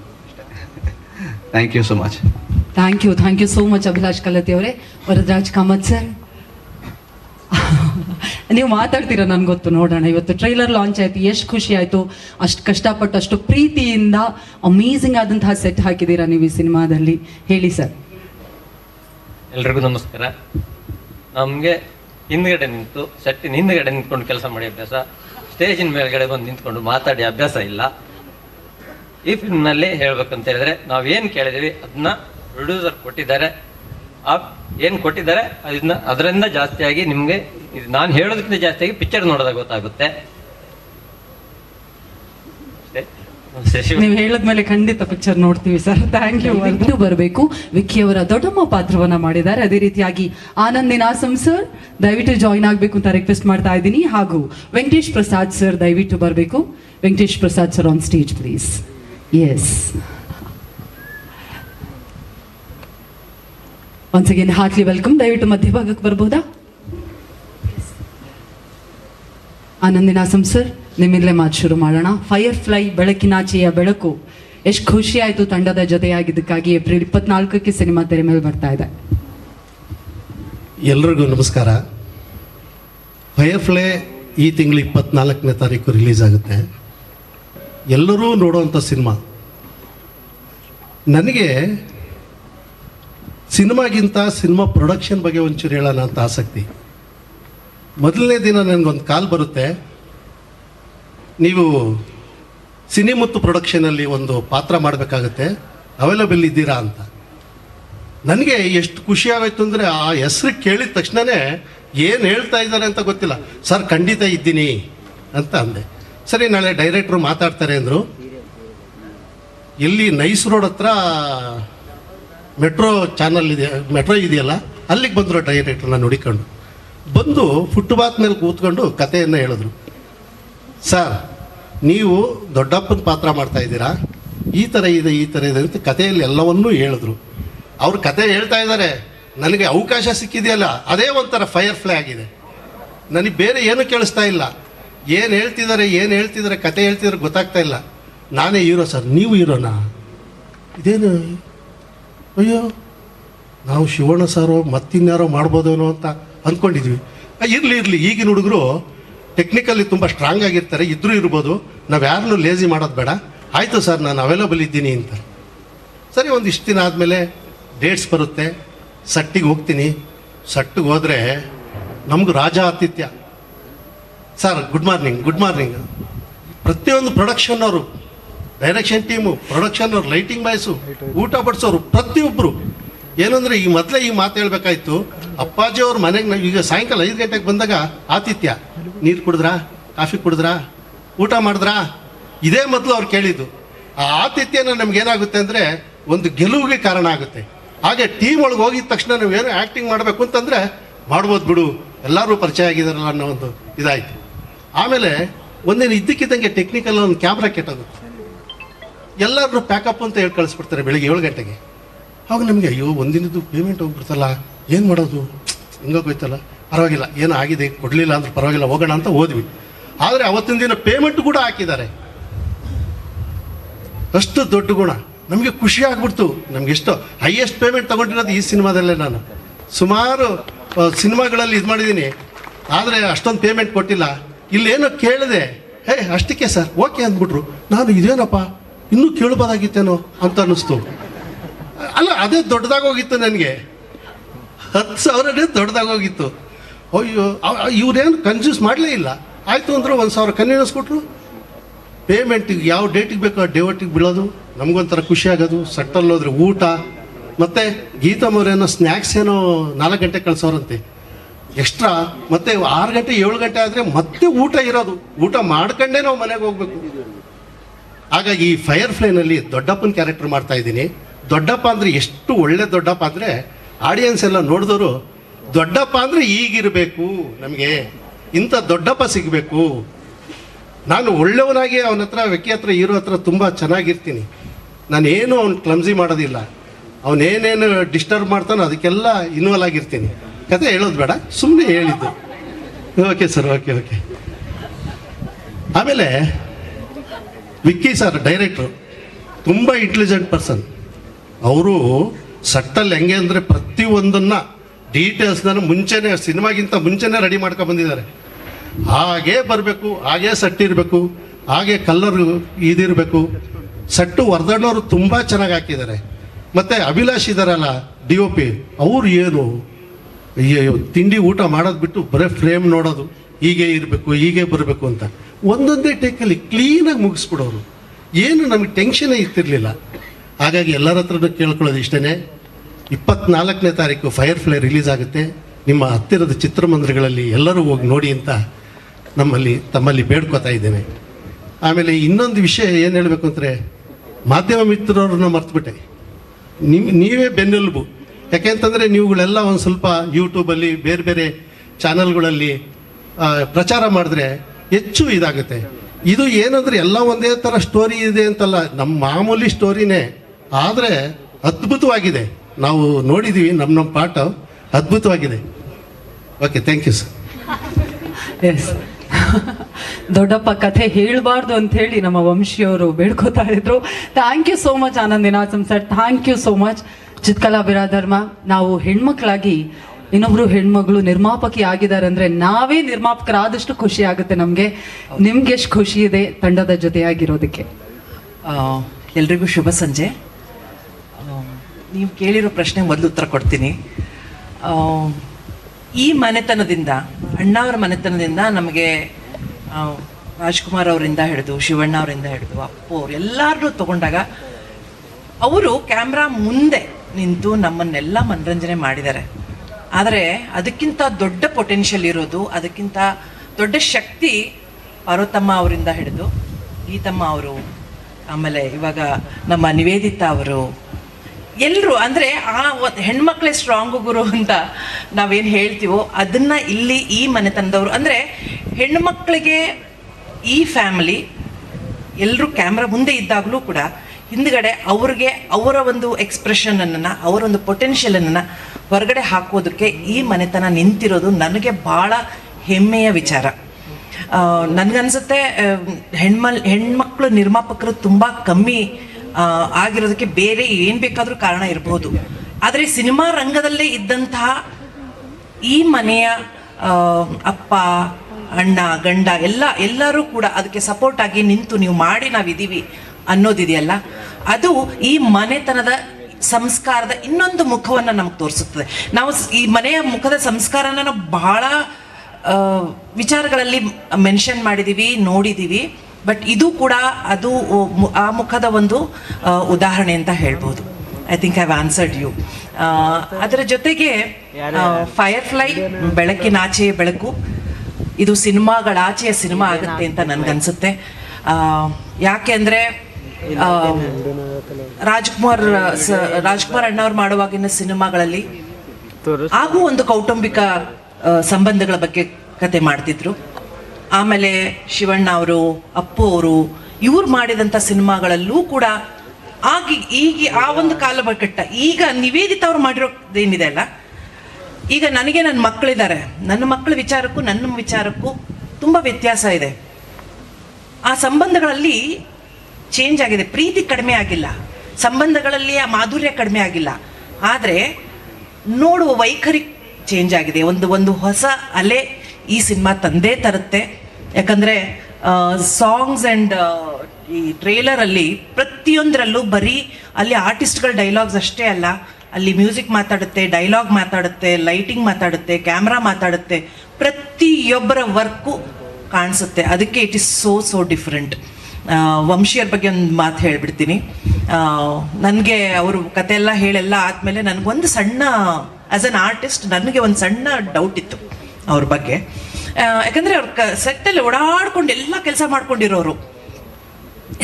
thank you so much thank you thank you so much Abhilash Kalathi ಅವರೇ. Varadaraj Kamath sir ನೀವು ಮಾತಾಡ್ತೀರಾ ನನ್ಗೆ ಗೊತ್ತು, ನೋಡೋಣ. ಇವತ್ತು ಟ್ರೈಲರ್ ಲಾಂಚ್ ಆಯ್ತು ಎಷ್ಟು ಖುಷಿ ಆಯ್ತು. ಅಷ್ಟು ಕಷ್ಟಪಟ್ಟು, ಅಷ್ಟು ಪ್ರೀತಿಯಿಂದ ಅಮೇಝಿಂಗ್ ಆದಂತಹ ಸೆಟ್ ಹಾಕಿದ್ದೀರಾ ನೀವು ಈ ಸಿನಿಮಾದಲ್ಲಿ. ಹೇಳಿ ಸರ್. ಎಲ್ರಿಗೂ ನಮಸ್ಕಾರ. ನಮಗೆ ಹಿಂದ್ಗಡೆ ನಿಂತು ಸೆಟ್ಟಿನ ಹಿಂದ್ಗಡೆ ನಿಂತ್ಕೊಂಡು ಕೆಲಸ ಮಾಡಿ ಅಭ್ಯಾಸ. ಸ್ಟೇಜಿನ ಮೇಲ್ಗಡೆ ಬಂದು ನಿಂತ್ಕೊಂಡು ಮಾತಾಡಿ ಅಭ್ಯಾಸ ಇಲ್ಲ. ಈ ಫಿಲ್ಮ್ನಲ್ಲಿ ಹೇಳ್ಬೇಕಂತ ಹೇಳಿದ್ರೆ ನಾವೇನು ಕೇಳಿದೀವಿ ಅದನ್ನ ಪ್ರೊಡ್ಯೂಸರ್ ಕೊಟ್ಟಿದ್ದಾರೆ. ಏನು ಕೊಟ್ಟಿದ್ದಾರೆ ಅದನ್ನ ಅದರಿಂದ ಜಾಸ್ತಿಯಾಗಿ ನಿಮಗೆ ಇದು ನಾನು ಹೇಳೋದಕ್ಕಿಂತ ಜಾಸ್ತಿಯಾಗಿ ಪಿಕ್ಚರ್ ನೋಡಿದಾಗ ಗೊತ್ತಾಗುತ್ತೆ. ನೀವು ಹೇಳಿದ್ಮೇಲೆ ಖಂಡಿತ ಪಿಕ್ಚರ್ ನೋಡ್ತೀವಿ ಸರ್. ಥ್ಯಾಂಕ್ ಯು ಬರಬೇಕು. ವಿಕ್ಕಿ ಅವರ ದೊಡ್ಡಮ್ಮ ಪಾತ್ರವನ್ನ ಮಾಡಿದ್ದಾರೆ. ಅದೇ ರೀತಿಯಾಗಿ ಆನಂದ್ ನಿನಾಸಂ ಸರ್ ದಯವಿಟ್ಟು ಜಾಯಿನ್ ಆಗಬೇಕು ಅಂತ ರಿಕ್ವೆಸ್ಟ್ ಮಾಡ್ತಾ ಇದ್ದೀನಿ. ಹಾಗೂ ವೆಂಕಟೇಶ್ ಪ್ರಸಾದ್ ಸರ್ ದಯವಿಟ್ಟು ಬರಬೇಕು. Venkatesh Prasad sir on stage please yes once again heartly welcome ದಯವಿಟ್ಟು ಮಧ್ಯಭಾಗಕ್ಕೆ ಬರ್ಬೋದಾ? ಆನಂದಿನಾಸಂ ಸರ್ ನಿಮ್ಮಿಂದಲೇ ಮಾತು ಶುರು ಮಾಡೋಣ. ಫೈರ್ ಫ್ಲೈ ಬೆಳಕಿನಾಚೆಯ ಬೆಳಕು. ಎಷ್ಟು ಖುಷಿ ಆಯಿತು ತಂಡದ ಜೊತೆಯಾಗಿದ್ದಕ್ಕಾಗಿ ಏಪ್ರಿಲ್ ಇಪ್ಪತ್ನಾಲ್ಕಕ್ಕೆ ಸಿನಿಮಾ ತೆರೆ ಮೇಲೆ ಬರ್ತಾ ಇದೆ. ಎಲ್ರಿಗೂ ನಮಸ್ಕಾರ. ಫೈರ್ಫ್ಲೈ ಈ ತಿಂಗಳು ಇಪ್ಪತ್ನಾಲ್ಕನೇ ತಾರೀಕು ರಿಲೀಸ್ ಆಗುತ್ತೆ. ಎಲ್ಲರೂ ನೋಡುವಂಥ ಸಿನಿಮಾ. ನನಗೆ ಸಿನಿಮಾಗಿಂತ ಸಿನಿಮಾ ಪ್ರೊಡಕ್ಷನ್ ಬಗ್ಗೆ ಒಂಚೂರು ಹೇಳೋಣ ಅಂತ ಆಸಕ್ತಿ. ಮೊದಲನೇ ದಿನ ನನಗೊಂದು ಕಾಲ್ ಬರುತ್ತೆ. ನೀವು ಸಿನಿಮುತ್ತು ಪ್ರೊಡಕ್ಷನಲ್ಲಿ ಒಂದು ಪಾತ್ರ ಮಾಡಬೇಕಾಗುತ್ತೆ. ಅವೈಲಬಲ್ ಇದ್ದೀರಾ ಅಂತ. ನನಗೆ ಎಷ್ಟು ಖುಷಿ ಅಂದರೆ ಆ ಹೆಸರು ಕೇಳಿದ ತಕ್ಷಣವೇ ಏನು ಹೇಳ್ತಾ ಇದ್ದಾರೆ ಅಂತ ಗೊತ್ತಿಲ್ಲ. ಸರ್, ಖಂಡಿತ ಇದ್ದೀನಿ ಅಂತ ಅಂದೆ. ಸರಿ, ನಾಳೆ ಡೈರೆಕ್ಟ್ರು ಮಾತಾಡ್ತಾರೆ ಅಂದರು. ಇಲ್ಲಿ ನೈಸ್ ರೋಡ್ ಹತ್ರ ಮೆಟ್ರೋ ಚಾನಲ್ ಇದೆ ಮೆಟ್ರೋ ಇದೆಯಲ್ಲ, ಅಲ್ಲಿಗೆ ಬಂದರು ಡೈರೆಕ್ಟ್ರನ್ನ ನೋಡಿಕೊಂಡು ಬಂದು ಫುಟ್ಬಾತ್ ಮೇಲೆ ಕೂತ್ಕೊಂಡು ಕಥೆಯನ್ನು ಹೇಳಿದ್ರು. ಸರ್, ನೀವು ದೊಡ್ಡಪ್ಪನ ಪಾತ್ರ ಮಾಡ್ತಾ ಇದ್ದೀರಾ? ಈ ಥರ ಇದೆ, ಈ ಥರ ಇದೆ ಅಂತ ಕಥೆಯಲ್ಲಿ ಎಲ್ಲವನ್ನೂ ಹೇಳಿದ್ರು. ಅವ್ರು ಕತೆ ಹೇಳ್ತಾ ಇದ್ದಾರೆ. ನನಗೆ ಅವಕಾಶ ಸಿಕ್ಕಿದೆಯಲ್ಲ, ಅದೇ ಒಂಥರ ಫೈರ್ ಫ್ಲೈ ಆಗಿದೆ ನನಗೆ ಬೇರೆ ಏನು ಕೇಳಿಸ್ತಾ ಇಲ್ಲ. ಏನು ಹೇಳ್ತಿದ್ದಾರೆ ಏನು ಹೇಳ್ತಿದ್ದಾರೆ ಕತೆ ಹೇಳ್ತಿದ್ರೆ ಗೊತ್ತಾಗ್ತಾ ಇಲ್ಲ. ನಾನೇ ಹೀರೋ ಸರ್, ನೀವು ಹೀರೋನಾ? ಇದೇನು ಅಯ್ಯೋ, ನಾವು ಶಿವಣ್ಣ ಸಾರು ಮತ್ತಿನ್ಯಾರೋ ಮಾಡ್ಬೋದೇನೋ ಅಂತ ಅಂದ್ಕೊಂಡಿದ್ವಿ ಇರಲಿ ಇರಲಿ, ಈಗಿನ ಹುಡುಗರು ಟೆಕ್ನಿಕಲಿ ತುಂಬ ಸ್ಟ್ರಾಂಗ್ ಆಗಿರ್ತಾರೆ, ಇದ್ರೂ ಇರ್ಬೋದು. ನಾವು ಯಾರನ್ನೂ ಲೇಜಿ ಮಾಡೋದು ಬೇಡ. ಆಯಿತು ಸರ್, ನಾನು ಅವೈಲಬಲ್ ಇದ್ದೀನಿ ಅಂತ. ಸರಿ, ಒಂದಿಷ್ಟು ದಿನ ಆದಮೇಲೆ ಡೇಟ್ಸ್ ಬರುತ್ತೆ. ಸಟ್ಟಿಗೆ ಹೋಗ್ತೀನಿ. ಸಟ್ಟಿಗೆ ಹೋದರೆ ನಮಗೂ ರಾಜ ಆತಿಥ್ಯ. Sir good morning good morning ಪ್ರತಿಯೊಂದು ಪ್ರೊಡಕ್ಷನ್ ಅವರು ಡೈರೆಕ್ಷನ್ ಟೀಮು ಪ್ರೊಡಕ್ಷನ್ ಅವ್ರು ಲೈಟಿಂಗ್ ಬಾಯ್ಸು ಊಟ ಬಡಿಸೋರು ಪ್ರತಿಯೊಬ್ಬರು ಏನಂದ್ರೆ ಈ ಮೊದಲೇ ಈ ಮಾತು ಹೇಳಬೇಕಾಯ್ತು ಅಪ್ಪಾಜಿ ಅವ್ರ ಮನೆಗೆ ಈಗ ಸಾಯಂಕಾಲ ಐದು ಗಂಟೆಗೆ ಬಂದಾಗ ಆತಿಥ್ಯ ನೀರು ಕುಡಿದ್ರಾ ಕಾಫಿ ಕುಡಿದ್ರಾ ಊಟ ಮಾಡಿದ್ರಾ? ಇದೇ ಮೊದಲು ಅವ್ರು ಕೇಳಿದ್ದು. ಆ ಆತಿಥ್ಯನ ನಮ್ಗೇನಾಗುತ್ತೆ ಅಂದರೆ ಒಂದು ಗೆಲುವಿಗೆ ಕಾರಣ ಆಗುತ್ತೆ. ಹಾಗೆ ಟೀಮ್ ಒಳಗೆ ಹೋಗಿದ ತಕ್ಷಣ ನಾವೇನು ಆ್ಯಕ್ಟಿಂಗ್ ಮಾಡಬೇಕು ಅಂತಂದರೆ ಮಾಡ್ಬೋದು ಬಿಡು ಎಲ್ಲರೂ ಪರಿಚಯ ಆಗಿದಾರಲ್ಲ ಅನ್ನೋ ಒಂದು ಇದಾಯಿತು. ಆಮೇಲೆ ಒಂದೇನು ಇದ್ದಕ್ಕಿದ್ದಂಗೆ ಟೆಕ್ನಿಕಲ್ ಒಂದು ಕ್ಯಾಮ್ರಾ ಕೆಟ್ಟೋಗುತ್ತೆ. ಎಲ್ಲರೂ ಪ್ಯಾಕಪ್ ಅಂತ ಹೇಳಿ ಕಳಿಸ್ಬಿಡ್ತಾರೆ ಬೆಳಿಗ್ಗೆ ಏಳು ಗಂಟೆಗೆ. ಅವಾಗ ನಮಗೆ, ಅಯ್ಯೋ, ಒಂದಿನದ್ದು ಪೇಮೆಂಟ್ ಹೋಗ್ಬಿಡ್ತಲ್ಲ, ಏನು ಮಾಡೋದು? ಹಿಂಗೋಗೋಯ್ತಲ್ಲ ಪರವಾಗಿಲ್ಲ, ಏನು ಆಗಿದೆ? ಕೊಡಲಿಲ್ಲ ಅಂದ್ರೆ ಪರವಾಗಿಲ್ಲ, ಹೋಗೋಣ ಅಂತ ಹೋದ್ವಿ. ಆದರೆ ಅವತ್ತಿನ ದಿನ ಪೇಮೆಂಟ್ ಕೂಡ ಹಾಕಿದ್ದಾರೆ. ಅಷ್ಟು ದೊಡ್ಡ ಗುಣ. ನಮಗೆ ಖುಷಿ ಆಗ್ಬಿಡ್ತು. ನಮ್ಗೆ ಎಷ್ಟು ಹೈಯೆಸ್ಟ್ ಪೇಮೆಂಟ್ ತೊಗೊಂಡಿರೋದು ಈ ಸಿನಿಮಾದಲ್ಲೇ ನಾನು. ಸುಮಾರು ಸಿನಿಮಾಗಳಲ್ಲಿ ಇದು ಮಾಡಿದ್ದೀನಿ. ಆದರೆ ಅಷ್ಟೊಂದು ಪೇಮೆಂಟ್ ಕೊಟ್ಟಿಲ್ಲ. ಇಲ್ಲೇನೋ ಕೇಳಿದೆ. ಹೇ ಅಷ್ಟಕ್ಕೆ ಸರ್, ಓಕೆ ಅಂದ್ಬಿಟ್ರು. ನಾನು ಇದೇನಪ್ಪ? ಇನ್ನೂ ಕೇಳಬಾರ್ದಾಗಿತ್ತೇನೋ ಅಂತ ಅನ್ನಿಸ್ತು. ಅಲ್ಲ, ಅದೇ ದೊಡ್ಡದಾಗೋಗಿತ್ತು ನನಗೆ. ಹತ್ತು ಸಾವಿರನೇ ದೊಡ್ಡದಾಗೋಗಿತ್ತು ಅಯ್ಯೋ ಇವ್ರೇನು ಕನ್ಫ್ಯೂಸ್ ಮಾಡಲೇ ಇಲ್ಲ. ಆಯಿತು ಅಂದ್ರೆ ಒಂದು ಸಾವಿರ ಕನ್ವೀನಿಯನ್ಸ್ ಕೊಟ್ಟರು ಪೇಮೆಂಟಿಗೆ ಯಾವ ಡೇಟಿಗೆ ಬೇಕೋ ಆ ಡೇಟಿಗೆ ಬೀಳೋದು. ನಮಗೊಂಥರ ಖುಷಿ ಆಗೋದು. ಸಟ್ಟಲ್ಲಿ ಹೋದ್ರೆ ಊಟ. ಮತ್ತು ಗೀತಮ್ಮವ್ರೇನೋ ಸ್ನ್ಯಾಕ್ಸ್ ಏನೋ ನಾಲ್ಕು ಗಂಟೆ ಕಳಿಸೋರಂತೆ. ಎಕ್ಸ್ಟ್ರಾ, ಮತ್ತು ಆರು ಗಂಟೆ ಏಳು ಗಂಟೆ ಆದರೆ ಮತ್ತೆ ಊಟ ಇರೋದು. ಊಟ ಮಾಡ್ಕೊಂಡೇ ನಾವು ಮನೆಗೆ ಹೋಗ್ಬೇಕು. ಹಾಗಾಗಿ ಈ ಫೈರ್ ಫ್ಲೈನಲ್ಲಿ ದೊಡ್ಡಪ್ಪನ ಕ್ಯಾರೆಕ್ಟರ್ ಮಾಡ್ತಾ ಇದ್ದೀನಿ. ದೊಡ್ಡಪ್ಪ ಅಂದರೆ ಎಷ್ಟು ಒಳ್ಳೆ ದೊಡ್ಡಪ್ಪ ಅಂದರೆ ಆಡಿಯನ್ಸ್ ಎಲ್ಲ ನೋಡಿದವರು ದೊಡ್ಡಪ್ಪ ಅಂದರೆ ಈಗಿರಬೇಕು ನಮಗೆ, ಇಂಥ ದೊಡ್ಡಪ್ಪ ಸಿಗಬೇಕು. ನಾನು ಒಳ್ಳೆಯವನಾಗಿ ಅವನ ಹತ್ರ, ವ್ಯಕ್ತಿ ಹತ್ರ ಇರೋ ಹತ್ರ ತುಂಬ ಚೆನ್ನಾಗಿರ್ತೀನಿ. ನಾನೇನು ಅವ್ನು ಕ್ಲಮ್ಸಿ ಮಾಡೋದಿಲ್ಲ. ಅವನೇನೇನು ಡಿಸ್ಟರ್ಬ್ ಮಾಡ್ತಾನೋ ಅದಕ್ಕೆಲ್ಲ ಇನ್ವಾಲ್ವ್ ಆಗಿರ್ತೀನಿ. ಕತೆ ಹೇಳೋದು ಬೇಡ ಸುಮ್ಮನೆ ಹೇಳಿದ್ದು. ಓಕೆ ಸರ್ ಓಕೆ ಓಕೆ ಆಮೇಲೆ ವಿಕ್ಕಿ ಸರ್ ಡೈರೆಕ್ಟ್ರು ತುಂಬ ಇಂಟೆಲಿಜೆಂಟ್ ಪರ್ಸನ್ ಅವರು ಸಟ್ಟಲ್ಲಿ ಹೆಂಗೆ ಅಂದರೆ ಪ್ರತಿಯೊಂದನ್ನು ಡೀಟೇಲ್ಸ್ನ ಮುಂಚೆನೇ, ಸಿನಿಮಾಗಿಂತ ಮುಂಚೆನೇ ರೆಡಿ ಮಾಡ್ಕೊಂಡು ಬಂದಿದ್ದಾರೆ. ಹಾಗೇ ಬರಬೇಕು, ಹಾಗೇ ಸಟ್ಟಿರಬೇಕು ಹಾಗೆ ಕಲ್ಲರ್ ಇದಿರಬೇಕು. ಸಟ್ಟು ವರ್ಧಣ್ಣವರು ತುಂಬ ಚೆನ್ನಾಗಿ ಹಾಕಿದ್ದಾರೆ. ಮತ್ತು ಅಭಿಲಾಷ್ ಇದ್ದಾರಲ್ಲ ಡಿ ಒ ಪಿ ಅವ್ರು ಏನು ಅಯ್ಯೋ ತಿಂಡಿ ಊಟ ಮಾಡೋದು ಬಿಟ್ಟು ಬರೀ ಫ್ರೇಮ್ ನೋಡೋದು, ಹೀಗೆ ಇರಬೇಕು, ಹೀಗೆ ಬರಬೇಕು ಅಂತ. ಒಂದೊಂದೇ ಟೇಕಲ್ಲಿ ಕ್ಲೀನಾಗಿ ಮುಗಿಸ್ಬಿಡೋರು. ಏನು ನಮಗೆ ಟೆನ್ಷನೇ ಇರ್ತಿರ್ಲಿಲ್ಲ. ಹಾಗಾಗಿ ಎಲ್ಲರ ಹತ್ರನೂ ಕೇಳ್ಕೊಳ್ಳೋದು ಇಷ್ಟೇ ಇಪ್ಪತ್ನಾಲ್ಕನೇ ತಾರೀಕು ಫೈರ್ ಫ್ಲೈ ರಿಲೀಸ್ ಆಗುತ್ತೆ. ನಿಮ್ಮ ಹತ್ತಿರದ ಚಿತ್ರಮಂದಿರಗಳಲ್ಲಿ ಎಲ್ಲರೂ ಹೋಗಿ ನೋಡಿ ಅಂತ ನಮ್ಮಲ್ಲಿ, ತಮ್ಮಲ್ಲಿ ಬೇಡ್ಕೋತಾ ಇದ್ದೇನೆ. ಆಮೇಲೆ ಇನ್ನೊಂದು ವಿಷಯ ಏನು ಹೇಳಬೇಕು ಅಂದರೆ, ಮಾಧ್ಯಮ ಮಿತ್ರರನ್ನ ಮರ್ತುಬಿಟ್ಟೆ. ನಿಮ್, ನೀವೇ ಬೆನ್ನೆಲುಬು. ಯಾಕೆಂತಂದರೆ ನೀವುಗಳೆಲ್ಲ ಒಂದು ಸ್ವಲ್ಪ ಯೂಟ್ಯೂಬಲ್ಲಿ ಬೇರೆ ಬೇರೆ ಚಾನಲ್ಗಳಲ್ಲಿ ಪ್ರಚಾರ ಮಾಡಿದ್ರೆ ಹೆಚ್ಚು ಇದಾಗುತ್ತೆ. ಇದು ಏನಂದ್ರೆ ಎಲ್ಲ ಒಂದೇ ಥರ ಸ್ಟೋರಿ ಇದೆ ಅಂತಲ್ಲ ನಮ್ಮ ಮಾಮೂಲಿ ಸ್ಟೋರಿನೇ ಆದರೆ ಅದ್ಭುತವಾಗಿದೆ. ನಾವು ನೋಡಿದ್ದೀವಿ ನಮ್ಮ ನಮ್ಮ ಪಾಠ ಅದ್ಭುತವಾಗಿದೆ. Okay thank you sir yes ದೊಡ್ಡಪ್ಪ ಕಥೆ ಹೇಳಬಾರ್ದು ಅಂತ ಹೇಳಿ ನಮ್ಮ ವಂಶಿಯವರು ಬೇಡ್ಕೋತಾ ಇದ್ರು. Thank you so much Anand Ninasam sir thank you so much Chitkala ಬಿರಾದರ್ಮ. ನಾವು ಹೆಣ್ಮಕ್ಳಾಗಿ ಇನ್ನೊಬ್ರು ಹೆಣ್ಮಗಳು ನಿರ್ಮಾಪಕಿ ಆಗಿದ್ದಾರೆ ಅಂದ್ರೆ ನಾವೇ ನಿರ್ಮಾಪಕರಾದಷ್ಟು ಖುಷಿ ಆಗುತ್ತೆ ನಮಗೆ. ನಿಮ್ಗೆ ಎಷ್ಟು ಖುಷಿ ಇದೆ ತಂಡದ ಜೊತೆಯಾಗಿರೋದಕ್ಕೆ ಎಲ್ರಿಗೂ ಶುಭ ಸಂಜೆ. ನೀವು ಕೇಳಿರೋ ಪ್ರಶ್ನೆ ಮೊದಲು ಉತ್ತರ ಕೊಡ್ತೀನಿ. ಈ ಮನೆತನದಿಂದ, ಅಣ್ಣಾವ್ರ ಮನೆತನದಿಂದ ನಮಗೆ ರಾಜ್ಕುಮಾರ್ ಅವರಿಂದ ಹಿಡಿದು, ಶಿವಣ್ಣ ಅವರಿಂದ ಹಿಡಿದು, ಅಪ್ಪು ಅವ್ರು ಎಲ್ಲರನ್ನೂ ತಗೊಂಡಾಗ ಅವರು ಕ್ಯಾಮ್ರಾ ಮುಂದೆ ನಿಂತು ನಮ್ಮನ್ನೆಲ್ಲ ಮನರಂಜನೆ ಮಾಡಿದ್ದಾರೆ. ಆದರೆ ಅದಕ್ಕಿಂತ ದೊಡ್ಡ ಪೊಟೆನ್ಷಿಯಲ್ ಇರೋದು, ಅದಕ್ಕಿಂತ ದೊಡ್ಡ ಶಕ್ತಿ ಪಾರ್ವತಮ್ಮ ಅವರಿಂದ ಹಿಡಿದು ಗೀತಮ್ಮ ಅವರು, ಆಮೇಲೆ ಇವಾಗ ನಮ್ಮ ನಿವೇದಿತಾ ಅವರು. ಎಲ್ಲರೂ ಅಂದರೆ ಆ ಹೆಣ್ಮಕ್ಳೇ ಸ್ಟ್ರಾಂಗ್ ಗುರು ಅಂತ ನಾವೇನು ಹೇಳ್ತೀವೋ ಅದನ್ನು ಇಲ್ಲಿ ಈ ಮನೆತನದವರು, ಅಂದರೆ ಹೆಣ್ಮಕ್ಳಿಗೆ ಈ ಫ್ಯಾಮಿಲಿ ಎಲ್ಲರೂ ಕ್ಯಾಮ್ರಾ ಮುಂದೆ ಇದ್ದಾಗಲೂ ಕೂಡ ಹಿಂದ್ಗಡೆ ಅವ್ರಿಗೆ ಅವರ ಒಂದು ಎಕ್ಸ್ಪ್ರೆಷನನ್ನು ಅವರೊಂದು ಪೊಟೆನ್ಷಿಯಲನ್ನು ಹೊರಗಡೆ ಹಾಕೋದಕ್ಕೆ ಈ ಮನೆತನ ನಿಂತಿರೋದು ನನಗೆ ಭಾಳ ಹೆಮ್ಮೆಯ ವಿಚಾರ. ನನಗನ್ಸುತ್ತೆ ಹೆಣ್ಮಲ್, ಹೆಣ್ಮಕ್ಳು ನಿರ್ಮಾಪಕರು ತುಂಬ ಕಮ್ಮಿ ಆಗಿರೋದಕ್ಕೆ ಬೇರೆ ಏನು ಬೇಕಾದರೂ ಕಾರಣ ಇರಬಹುದು ಆದರೆ ಸಿನಿಮಾ ರಂಗದಲ್ಲೇ ಇದ್ದಂತಹ ಈ ಮನೆಯ ಅಪ್ಪ, ಅಣ್ಣ, ಗಂಡ ಎಲ್ಲ, ಎಲ್ಲರೂ ಕೂಡ ಅದಕ್ಕೆ ಸಪೋರ್ಟ್ ಆಗಿ ನಿಂತು ನೀವು ಮಾಡಿ ನಾವಿದ್ದೀವಿ ಅನ್ನೋದಿದೆಯಲ್ಲ. ಅದು ಈ ಮನೆತನದ ಸಂಸ್ಕಾರದ ಇನ್ನೊಂದು ಮುಖವನ್ನು ನಮಗೆ ತೋರಿಸುತ್ತದೆ. ನಾವು ಈ ಮನೆಯ ಮುಖದ ಸಂಸ್ಕಾರನ ನಾವು ಬಹಳ ವಿಚಾರಗಳಲ್ಲಿ ಮೆನ್ಷನ್ ಮಾಡಿದ್ದೀವಿ ನೋಡಿದ್ದೀವಿ ಬಟ್ ಇದು ಕೂಡ ಅದು ಆ ಮುಖದ ಒಂದು ಉದಾಹರಣೆ ಅಂತ ಹೇಳ್ಬೋದು. I think have answered you ಅದರ ಜೊತೆಗೆ ಫೈರ್ ಫ್ಲೈ ಬೆಳಕಿನಾಚೆಯ ಬೆಳಕು, ಇದು ಸಿನಿಮಾಗಳಾಚೆಯ ಸಿನಿಮಾ ಆಗುತ್ತೆ ಅಂತ ನನಗನ್ಸುತ್ತೆ. ಯಾಕೆ ಅಂದರೆ ರಾಜ್ಕುಮಾರ್ ರಾಜ್ಕುಮಾರ್ ಅಣ್ಣವ್ರು ಮಾಡುವಾಗಿನ ಸಿನಿಮಾಗಳಲ್ಲಿ ಹಾಗೂ ಒಂದು ಕೌಟುಂಬಿಕ ಸಂಬಂಧಗಳ ಬಗ್ಗೆ ಕತೆ ಮಾಡ್ತಿದ್ರು. ಆಮೇಲೆ ಶಿವಣ್ಣ ಅವರು ಅಪ್ಪು ಅವರು ಇವ್ರು ಮಾಡಿದಂಥ ಸಿನಿಮಾಗಳಲ್ಲೂ ಕೂಡ ಆಗಿ ಈಗ ಆ ಒಂದು ಕಾಲಘಟ್ಟ ಈಗ ನಿವೇದಿತ ಅವ್ರು ಮಾಡಿರೋದೇನಿದೆ ಅಲ್ಲ ಈಗ ನನಗೆ ನನ್ನ ಮಕ್ಕಳಿದ್ದಾರೆ ನನ್ನ ಮಕ್ಕಳ ವಿಚಾರಕ್ಕೂ ನನ್ನ ವಿಚಾರಕ್ಕೂ ತುಂಬ ವ್ಯತ್ಯಾಸ ಇದೆ. ಆ ಸಂಬಂಧಗಳಲ್ಲಿ ಚೇಂಜ್ ಆಗಿದೆ. ಪ್ರೀತಿ ಕಡಿಮೆ ಆಗಿಲ್ಲ. ಸಂಬಂಧಗಳಲ್ಲಿ ಆ ಮಾಧುರ್ಯ ಕಡಿಮೆ ಆಗಿಲ್ಲ. ಆದರೆ ನೋಡುವ ವೈಖರಿ ಚೇಂಜ್ ಆಗಿದೆ. ಒಂದು ಒಂದು ಹೊಸ ಅಲೆ ಈ ಸಿನಿಮಾ ತಂದೇ ತರುತ್ತೆ. ಯಾಕಂದರೆ ಸಾಂಗ್ಸ್ ಆ್ಯಂಡ್ ಈ ಟ್ರೇಲರಲ್ಲಿ ಪ್ರತಿಯೊಂದರಲ್ಲೂ ಬರೀ ಅಲ್ಲಿ ಆರ್ಟಿಸ್ಟ್ಗಳ ಡೈಲಾಗ್ಸ್ ಅಷ್ಟೇ ಅಲ್ಲ. ಅಲ್ಲಿ ಮ್ಯೂಸಿಕ್ ಮಾತಾಡುತ್ತೆ ಡೈಲಾಗ್ ಮಾತಾಡುತ್ತೆ ಲೈಟಿಂಗ್ ಮಾತಾಡುತ್ತೆ ಕ್ಯಾಮ್ರಾ ಮಾತಾಡುತ್ತೆ. ಪ್ರತಿಯೊಬ್ಬರ ವರ್ಕು ಕಾಣಿಸುತ್ತೆ. ಅದಕ್ಕೆ it is so so different ವಂಶಿಯರ ಬಗ್ಗೆ ಒಂದು ಮಾತು ಹೇಳ್ಬಿಡ್ತೀನಿ. ನನಗೆ ಅವರು ಕತೆ ಎಲ್ಲ ಹೇಳೆಲ್ಲ ಆದಮೇಲೆ ನನಗೊಂದು ಸಣ್ಣ ಆ್ಯಸ್ ಅನ್ ಆರ್ಟಿಸ್ಟ್ ನನಗೆ ಒಂದು ಸಣ್ಣ ಡೌಟ್ ಇತ್ತು ಅವ್ರ ಬಗ್ಗೆ. ಯಾಕಂದರೆ ಅವ್ರ ಕ ಸೆಟ್ಟಲ್ಲಿ ಓಡಾಡ್ಕೊಂಡು ಎಲ್ಲ ಕೆಲಸ ಮಾಡ್ಕೊಂಡಿರೋರು.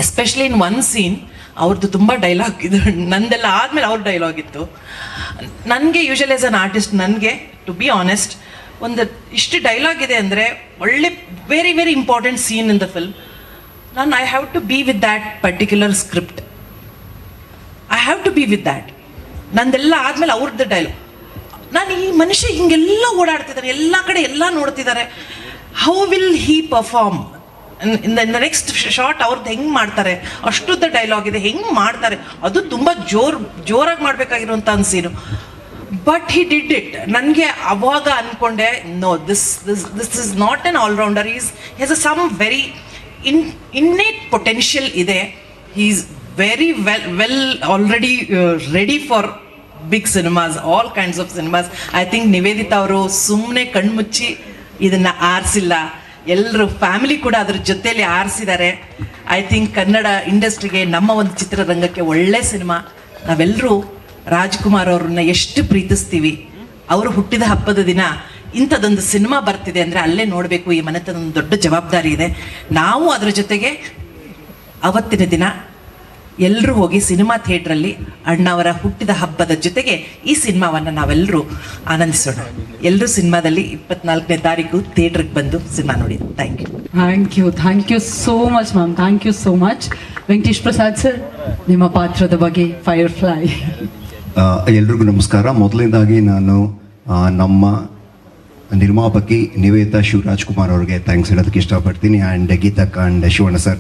ಎಸ್ಪೆಷಲಿ ಇನ್ ಒನ್ ಸೀನ್ ಅವ್ರದ್ದು ತುಂಬ ಡೈಲಾಗ್ ಇದು. ನಂದೆಲ್ಲ ಆದಮೇಲೆ ಅವ್ರ ಡೈಲಾಗ್ ಇತ್ತು. ನನಗೆ ಯೂಶಲಿ ಆಸ್ ಅನ್ ಆರ್ಟಿಸ್ಟ್ ನನಗೆ ಟು ಬಿ ಆನೆಸ್ಟ್ ಒಂದು ಇಷ್ಟು ಡೈಲಾಗ್ ಇದೆ ಅಂದರೆ ಒಳ್ಳೆ very very important scene in the film ನಾನು I have to be with that particular script I have to be with that ನಂದೆಲ್ಲ ಆದಮೇಲೆ ಅವ್ರದ್ದು ಡೈಲಾಗ್ ನಾನು ಈ ಮನುಷ್ಯ ಹಿಂಗೆಲ್ಲ ಓಡಾಡ್ತಿದ್ದಾನೆ ಎಲ್ಲ ಕಡೆ ಎಲ್ಲ ನೋಡ್ತಿದ್ದಾರೆ how will he perform in the next shot ಅವ್ರದ್ದು ಹೆಂಗೆ ಮಾಡ್ತಾರೆ? ಅಷ್ಟುದ್ದ ಡೈಲಾಗ್ ಇದೆ, ಹೆಂಗೆ ಮಾಡ್ತಾರೆ? ಅದು ತುಂಬ ಜೋರು, ಜೋರಾಗಿ ಮಾಡಬೇಕಾಗಿರುವಂಥ ಅನ್ಸೀನು scene but he did it ನನಗೆ ಅವಾಗ ಅಂದ್ಕೊಂಡೆ no this this this is not an all rounder is he's a some very in innate potential ಇದೆ. Is very well well already ready for big cinemas all kinds of cinemas I think Nivedita ಅವರು ಸುಮ್ಮನೆ ಕಣ್ಮುಚ್ಚಿ ಇದನ್ನು ಆರಿಸಿಲ್ಲ. ಎಲ್ಲರೂ family ಕೂಡ ಅದ್ರ ಜೊತೆಯಲ್ಲಿ ಆರಿಸಿದ್ದಾರೆ. I think Kannada ಇಂಡಸ್ಟ್ರಿಗೆ ನಮ್ಮ ಒಂದು ಚಿತ್ರರಂಗಕ್ಕೆ ಒಳ್ಳೆ ಸಿನಿಮಾ. ನಾವೆಲ್ಲರೂ ರಾಜ್ಕುಮಾರ್ ಅವ್ರನ್ನ ಎಷ್ಟು ಪ್ರೀತಿಸ್ತೀವಿ. ಅವರು ಹುಟ್ಟಿದ ಹಬ್ಬದ ದಿನ ಇಂಥದ್ದೊಂದು ಸಿನಿಮಾ ಬರ್ತಿದೆ ಅಂದರೆ ಅಲ್ಲೇ ನೋಡಬೇಕು ಈ ಮನೆತನ ಒಂದು ದೊಡ್ಡ ಜವಾಬ್ದಾರಿ ಇದೆ. ನಾವು ಅದರ ಜೊತೆಗೆ ಅವತ್ತಿನ ದಿನ ಎಲ್ಲರೂ ಹೋಗಿ ಸಿನಿಮಾ ಥಿಯೇಟ್ರಲ್ಲಿ ಅಣ್ಣವರ ಹುಟ್ಟಿದ ಹಬ್ಬದ ಜೊತೆಗೆ ಈ ಸಿನಿಮಾವನ್ನು ನಾವೆಲ್ಲರೂ ಆನಂದಿಸೋಣ. ಎಲ್ಲರೂ ಸಿನಿಮಾದಲ್ಲಿ ಇಪ್ಪತ್ನಾಲ್ಕನೇ ತಾರೀಕು ಥಿಯೇಟ್ರಿಗೆ ಬಂದು ಸಿನಿಮಾ ನೋಡಿ. Thank you thank you thank you so much ma'am thank you so much Venkatesh Prasad sir ನಿಮ್ಮ ಪಾತ್ರದ ಬಗ್ಗೆ ಫೈರ್ ಫ್ಲೈ ಎಲ್ರಿಗೂ ನಮಸ್ಕಾರ. ಮೊದಲನೇದಾಗಿ ನಾನು ನಮ್ಮ ನಿರ್ಮಾಪಕಿ ನಿವೇತಾ ಶಿವರಾಜ್ಕುಮಾರ್ ಅವರಿಗೆ ಥ್ಯಾಂಕ್ಸ್ ಹೇಳೋದಕ್ಕೆ ಇಷ್ಟಪಡ್ತೀನಿ. And Geethakka and Shivanna sir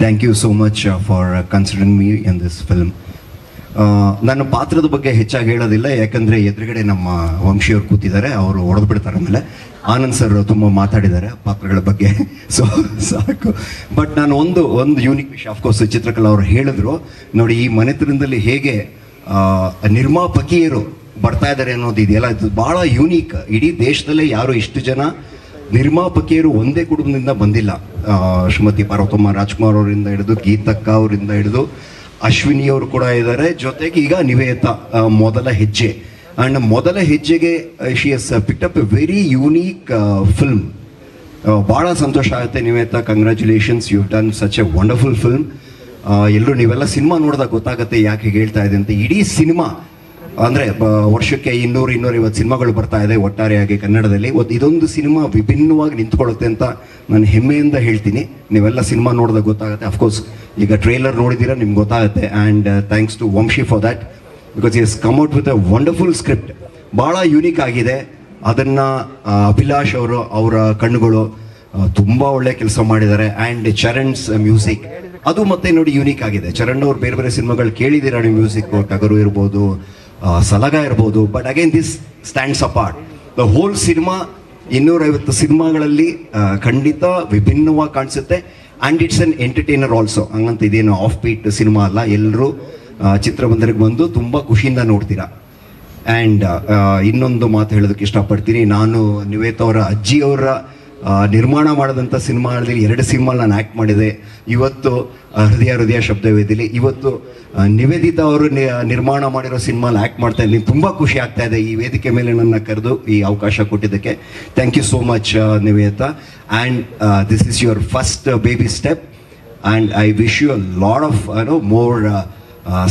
thank you so much for considering me in this film ನನ್ನ ಪಾತ್ರದ ಬಗ್ಗೆ ಹೆಚ್ಚಾಗಿ ಹೇಳೋದಿಲ್ಲ, ಯಾಕಂದರೆ ಎದುರುಗಡೆ ನಮ್ಮ ವಂಶಿಯವ್ರು ಕೂತಿದ್ದಾರೆ, ಅವರು ಹೊಡೆದು ಬಿಡ್ತಾರೆ ಆಮೇಲೆ. ಆನಂದ್ ಸರ್ ತುಂಬ ಮಾತಾಡಿದ್ದಾರೆ ಪಾತ್ರಗಳ ಬಗ್ಗೆ. ಸೊ ಸಾಕು. ಬಟ್ ನಾನು ಒಂದು ಒಂದು ಯೂನಿಕ್ ವಿಷಯ ಅಫ್ಕೋರ್ಸ್ ಚಿತ್ರಕಲಾ ಅವರು ಹೇಳಿದ್ರು. ನೋಡಿ, ಈ ಮನೆತನದಲ್ಲಿ ಹೇಗೆ ನಿರ್ಮಾಪಕಿಯರು ಬರ್ತಾ ಇದ್ದಾರೆ ಅನ್ನೋದು ಇದೆಯಲ್ಲ? ಇದು ಬಹಳ ಯೂನಿಕ್ ಇಡೀ ದೇಶದಲ್ಲೇ ಯಾರು ಇಷ್ಟು ಜನ ನಿರ್ಮಾಪಕಿಯರು ಒಂದೇ ಕುಟುಂಬದಿಂದ ಬಂದಿಲ್ಲ. ಶ್ರೀಮತಿ ಪಾರ್ವತಮ್ಮ ರಾಜ್ಕುಮಾರ್ ಅವರಿಂದ ಹಿಡಿದು ಗೀತಕ್ಕ ಅವರಿಂದ ಹಿಡಿದು ಅಶ್ವಿನಿ ಅವರು ಕೂಡ ಇದ್ದಾರೆ ಜೊತೆಗೆ ಈಗ ನಿವೇತ ಮೊದಲ ಹೆಜ್ಜೆ. ಆ್ಯಂಡ್ ಮೊದಲ ಹೆಜ್ಜೆಗೆ she's picked up a very unique film ಭಾಳ ಸಂತೋಷ ಆಗುತ್ತೆ Nivedita. Congratulations you done such a wonderful film ಎಲ್ಲರೂ ನೀವೆಲ್ಲ ಸಿನಿಮಾ ನೋಡಿದಾಗ ಗೊತ್ತಾಗುತ್ತೆ ಯಾಕೆ ಹೇಳ್ತಾ ಇದೆ ಅಂತ. ಇಡೀ ಸಿನಿಮಾ ಅಂದರೆ ವರ್ಷಕ್ಕೆ ಇನ್ನೂರು, ಇನ್ನೂರೈವತ್ತು ಸಿನಿಮಾಗಳು ಬರ್ತಾ ಇದೆ ಒಟ್ಟಾರೆಯಾಗಿ ಕನ್ನಡದಲ್ಲಿ. ಇದೊಂದು ಸಿನಿಮಾ ವಿಭಿನ್ನವಾಗಿ ನಿಂತ್ಕೊಳ್ಳುತ್ತೆ ಅಂತ ನಾನು ಹೆಮ್ಮೆಯಿಂದ ಹೇಳ್ತೀನಿ. ನೀವೆಲ್ಲ ಸಿನಿಮಾ ನೋಡಿದಾಗ ಗೊತ್ತಾಗುತ್ತೆ. ಅಫ್ಕೋರ್ಸ್ ಈಗ ಟ್ರೇಲರ್ ನೋಡಿದ್ದೀರಾ ನಿಮ್ಗೆ ಗೊತ್ತಾಗುತ್ತೆ. And thanks to Vamshi for that because is come out with a wonderful script ಭಾಳ ಯೂನಿಕ್ ಆಗಿದೆ. ಅದನ್ನು ಅಭಿಲಾಷ್ ಅವರು, ಅವರ ಕಣ್ಣುಗಳು ತುಂಬ ಒಳ್ಳೆ ಕೆಲಸ ಮಾಡಿದ್ದಾರೆ. And Charan's music. ಅದು ಮತ್ತೆ ನೋಡಿ ಯೂನಿಕ್ ಆಗಿದೆ. ಚರಣ್ ಅವ್ರು ಬೇರೆ ಬೇರೆ ಸಿನಿಮಾಗಳು ಕೇಳಿದ್ದೀರಾ? ನೀವು ಮ್ಯೂಸಿಕ್ ಟಗರು ಇರ್ಬೋದು ಸಲಗ ಇರ್ಬೋದು but again this stands apart the whole cinema ಇನ್ನೂರೈವತ್ತು ಸಿನಿಮಾಗಳಲ್ಲಿ ಖಂಡಿತ ವಿಭಿನ್ನವಾಗಿ ಕಾಣಿಸುತ್ತೆ. And it's an entertainer also ಹಂಗಂತ ಇದೇನು ಆಫ್ ಬೀಟ್ ಸಿನಿಮಾ ಅಲ್ಲ. ಎಲ್ಲರೂ ಚಿತ್ರಮಂದಿರಕ್ಕೆ ಬಂದು ತುಂಬ ಖುಷಿಯಿಂದ ನೋಡ್ತೀರಾ. ಆ್ಯಂಡ್ ಇನ್ನೊಂದು ಮಾತು ಹೇಳೋದಕ್ಕೆ ಇಷ್ಟಪಡ್ತೀನಿ. ನಾನು ನಿವೇತ್ ಅವರ ಅಜ್ಜಿಯವರ ನಿರ್ಮಾಣ ಮಾಡಿದಂಥ ಸಿನಿಮಾಗಳಲ್ಲಿ ಎರಡು ಸಿನಿಮಾ ನಾನು ಆ್ಯಕ್ಟ್ ಮಾಡಿದೆ. ಇವತ್ತು ಹೃದಯ ಹೃದಯ ಶಬ್ದವೇದಿಲಿ. ಇವತ್ತು ನಿವೇದಿತ ಅವರು ನಿರ್ಮಾಣ ಮಾಡಿರೋ ಸಿನಿಮಾಲ್ ಆ್ಯಕ್ಟ್ ಮಾಡ್ತಾ ಇದ್ದೀನಿ. ತುಂಬ ಖುಷಿ ಆಗ್ತಾ ಇದೆ ಈ ವೇದಿಕೆ ಮೇಲೆ ನನ್ನ ಕರೆದು ಈ ಅವಕಾಶ ಕೊಟ್ಟಿದ್ದಕ್ಕೆ. Thank you so much Nivedita. And this is your first baby step and I wish you a lot of no more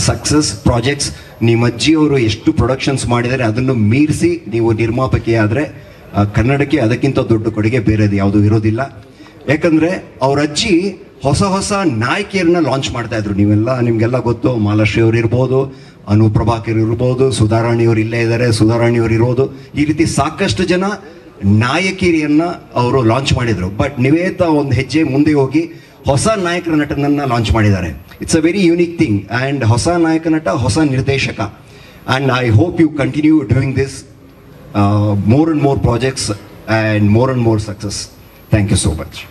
success projects ನಿಮ್ಮ ಅಜ್ಜಿಯವರು ಎಷ್ಟು ಪ್ರೊಡಕ್ಷನ್ಸ್ ಮಾಡಿದರೆ ಅದನ್ನು ಮೀರಿಸಿ ನೀವು ನಿರ್ಮಾಪಕಿ ಆದರೆ ಕನ್ನಡಕ್ಕೆ ಅದಕ್ಕಿಂತ ದೊಡ್ಡ ಕೊಡುಗೆ ಬೇರೆದು ಯಾವುದೂ ಇರೋದಿಲ್ಲ. ಯಾಕಂದರೆ ಅವ್ರ ಅಜ್ಜಿ ಹೊಸ ಹೊಸ ನಾಯಕಿಯರನ್ನ ಲಾಂಚ್ ಮಾಡ್ತಾ ಇದ್ರು. ನೀವೆಲ್ಲ, ನಿಮಗೆಲ್ಲ ಗೊತ್ತು, ಮಾಲಾಶ್ರೀ ಅವ್ರು ಇರ್ಬೋದು, ಅನು ಪ್ರಭಾಕರ್ ಇರ್ಬೋದು ಸುಧಾರಾಣಿಯವರು ಇಲ್ಲೇ ಇದ್ದಾರೆ ಸುಧಾರಾಣಿಯವರು ಇರೋದು. ಈ ರೀತಿ ಸಾಕಷ್ಟು ಜನ ನಾಯಕಿಯರನ್ನ ಅವರು ಲಾಂಚ್ ಮಾಡಿದ್ರು. ಬಟ್ ನಿವೇತ ಒಂದು ಹೆಜ್ಜೆ ಮುಂದೆ ಹೋಗಿ ಹೊಸ ನಾಯಕರ ನಟನನ್ನ ಲಾಂಚ್ ಮಾಡಿದ್ದಾರೆ. It's a very unique thing and ಹೊಸ ನಾಯಕ ನಟ, ಹೊಸ ನಿರ್ದೇಶಕ. And I hope you continue doing this Uh, more and more projects and more and more success. Thank you so much.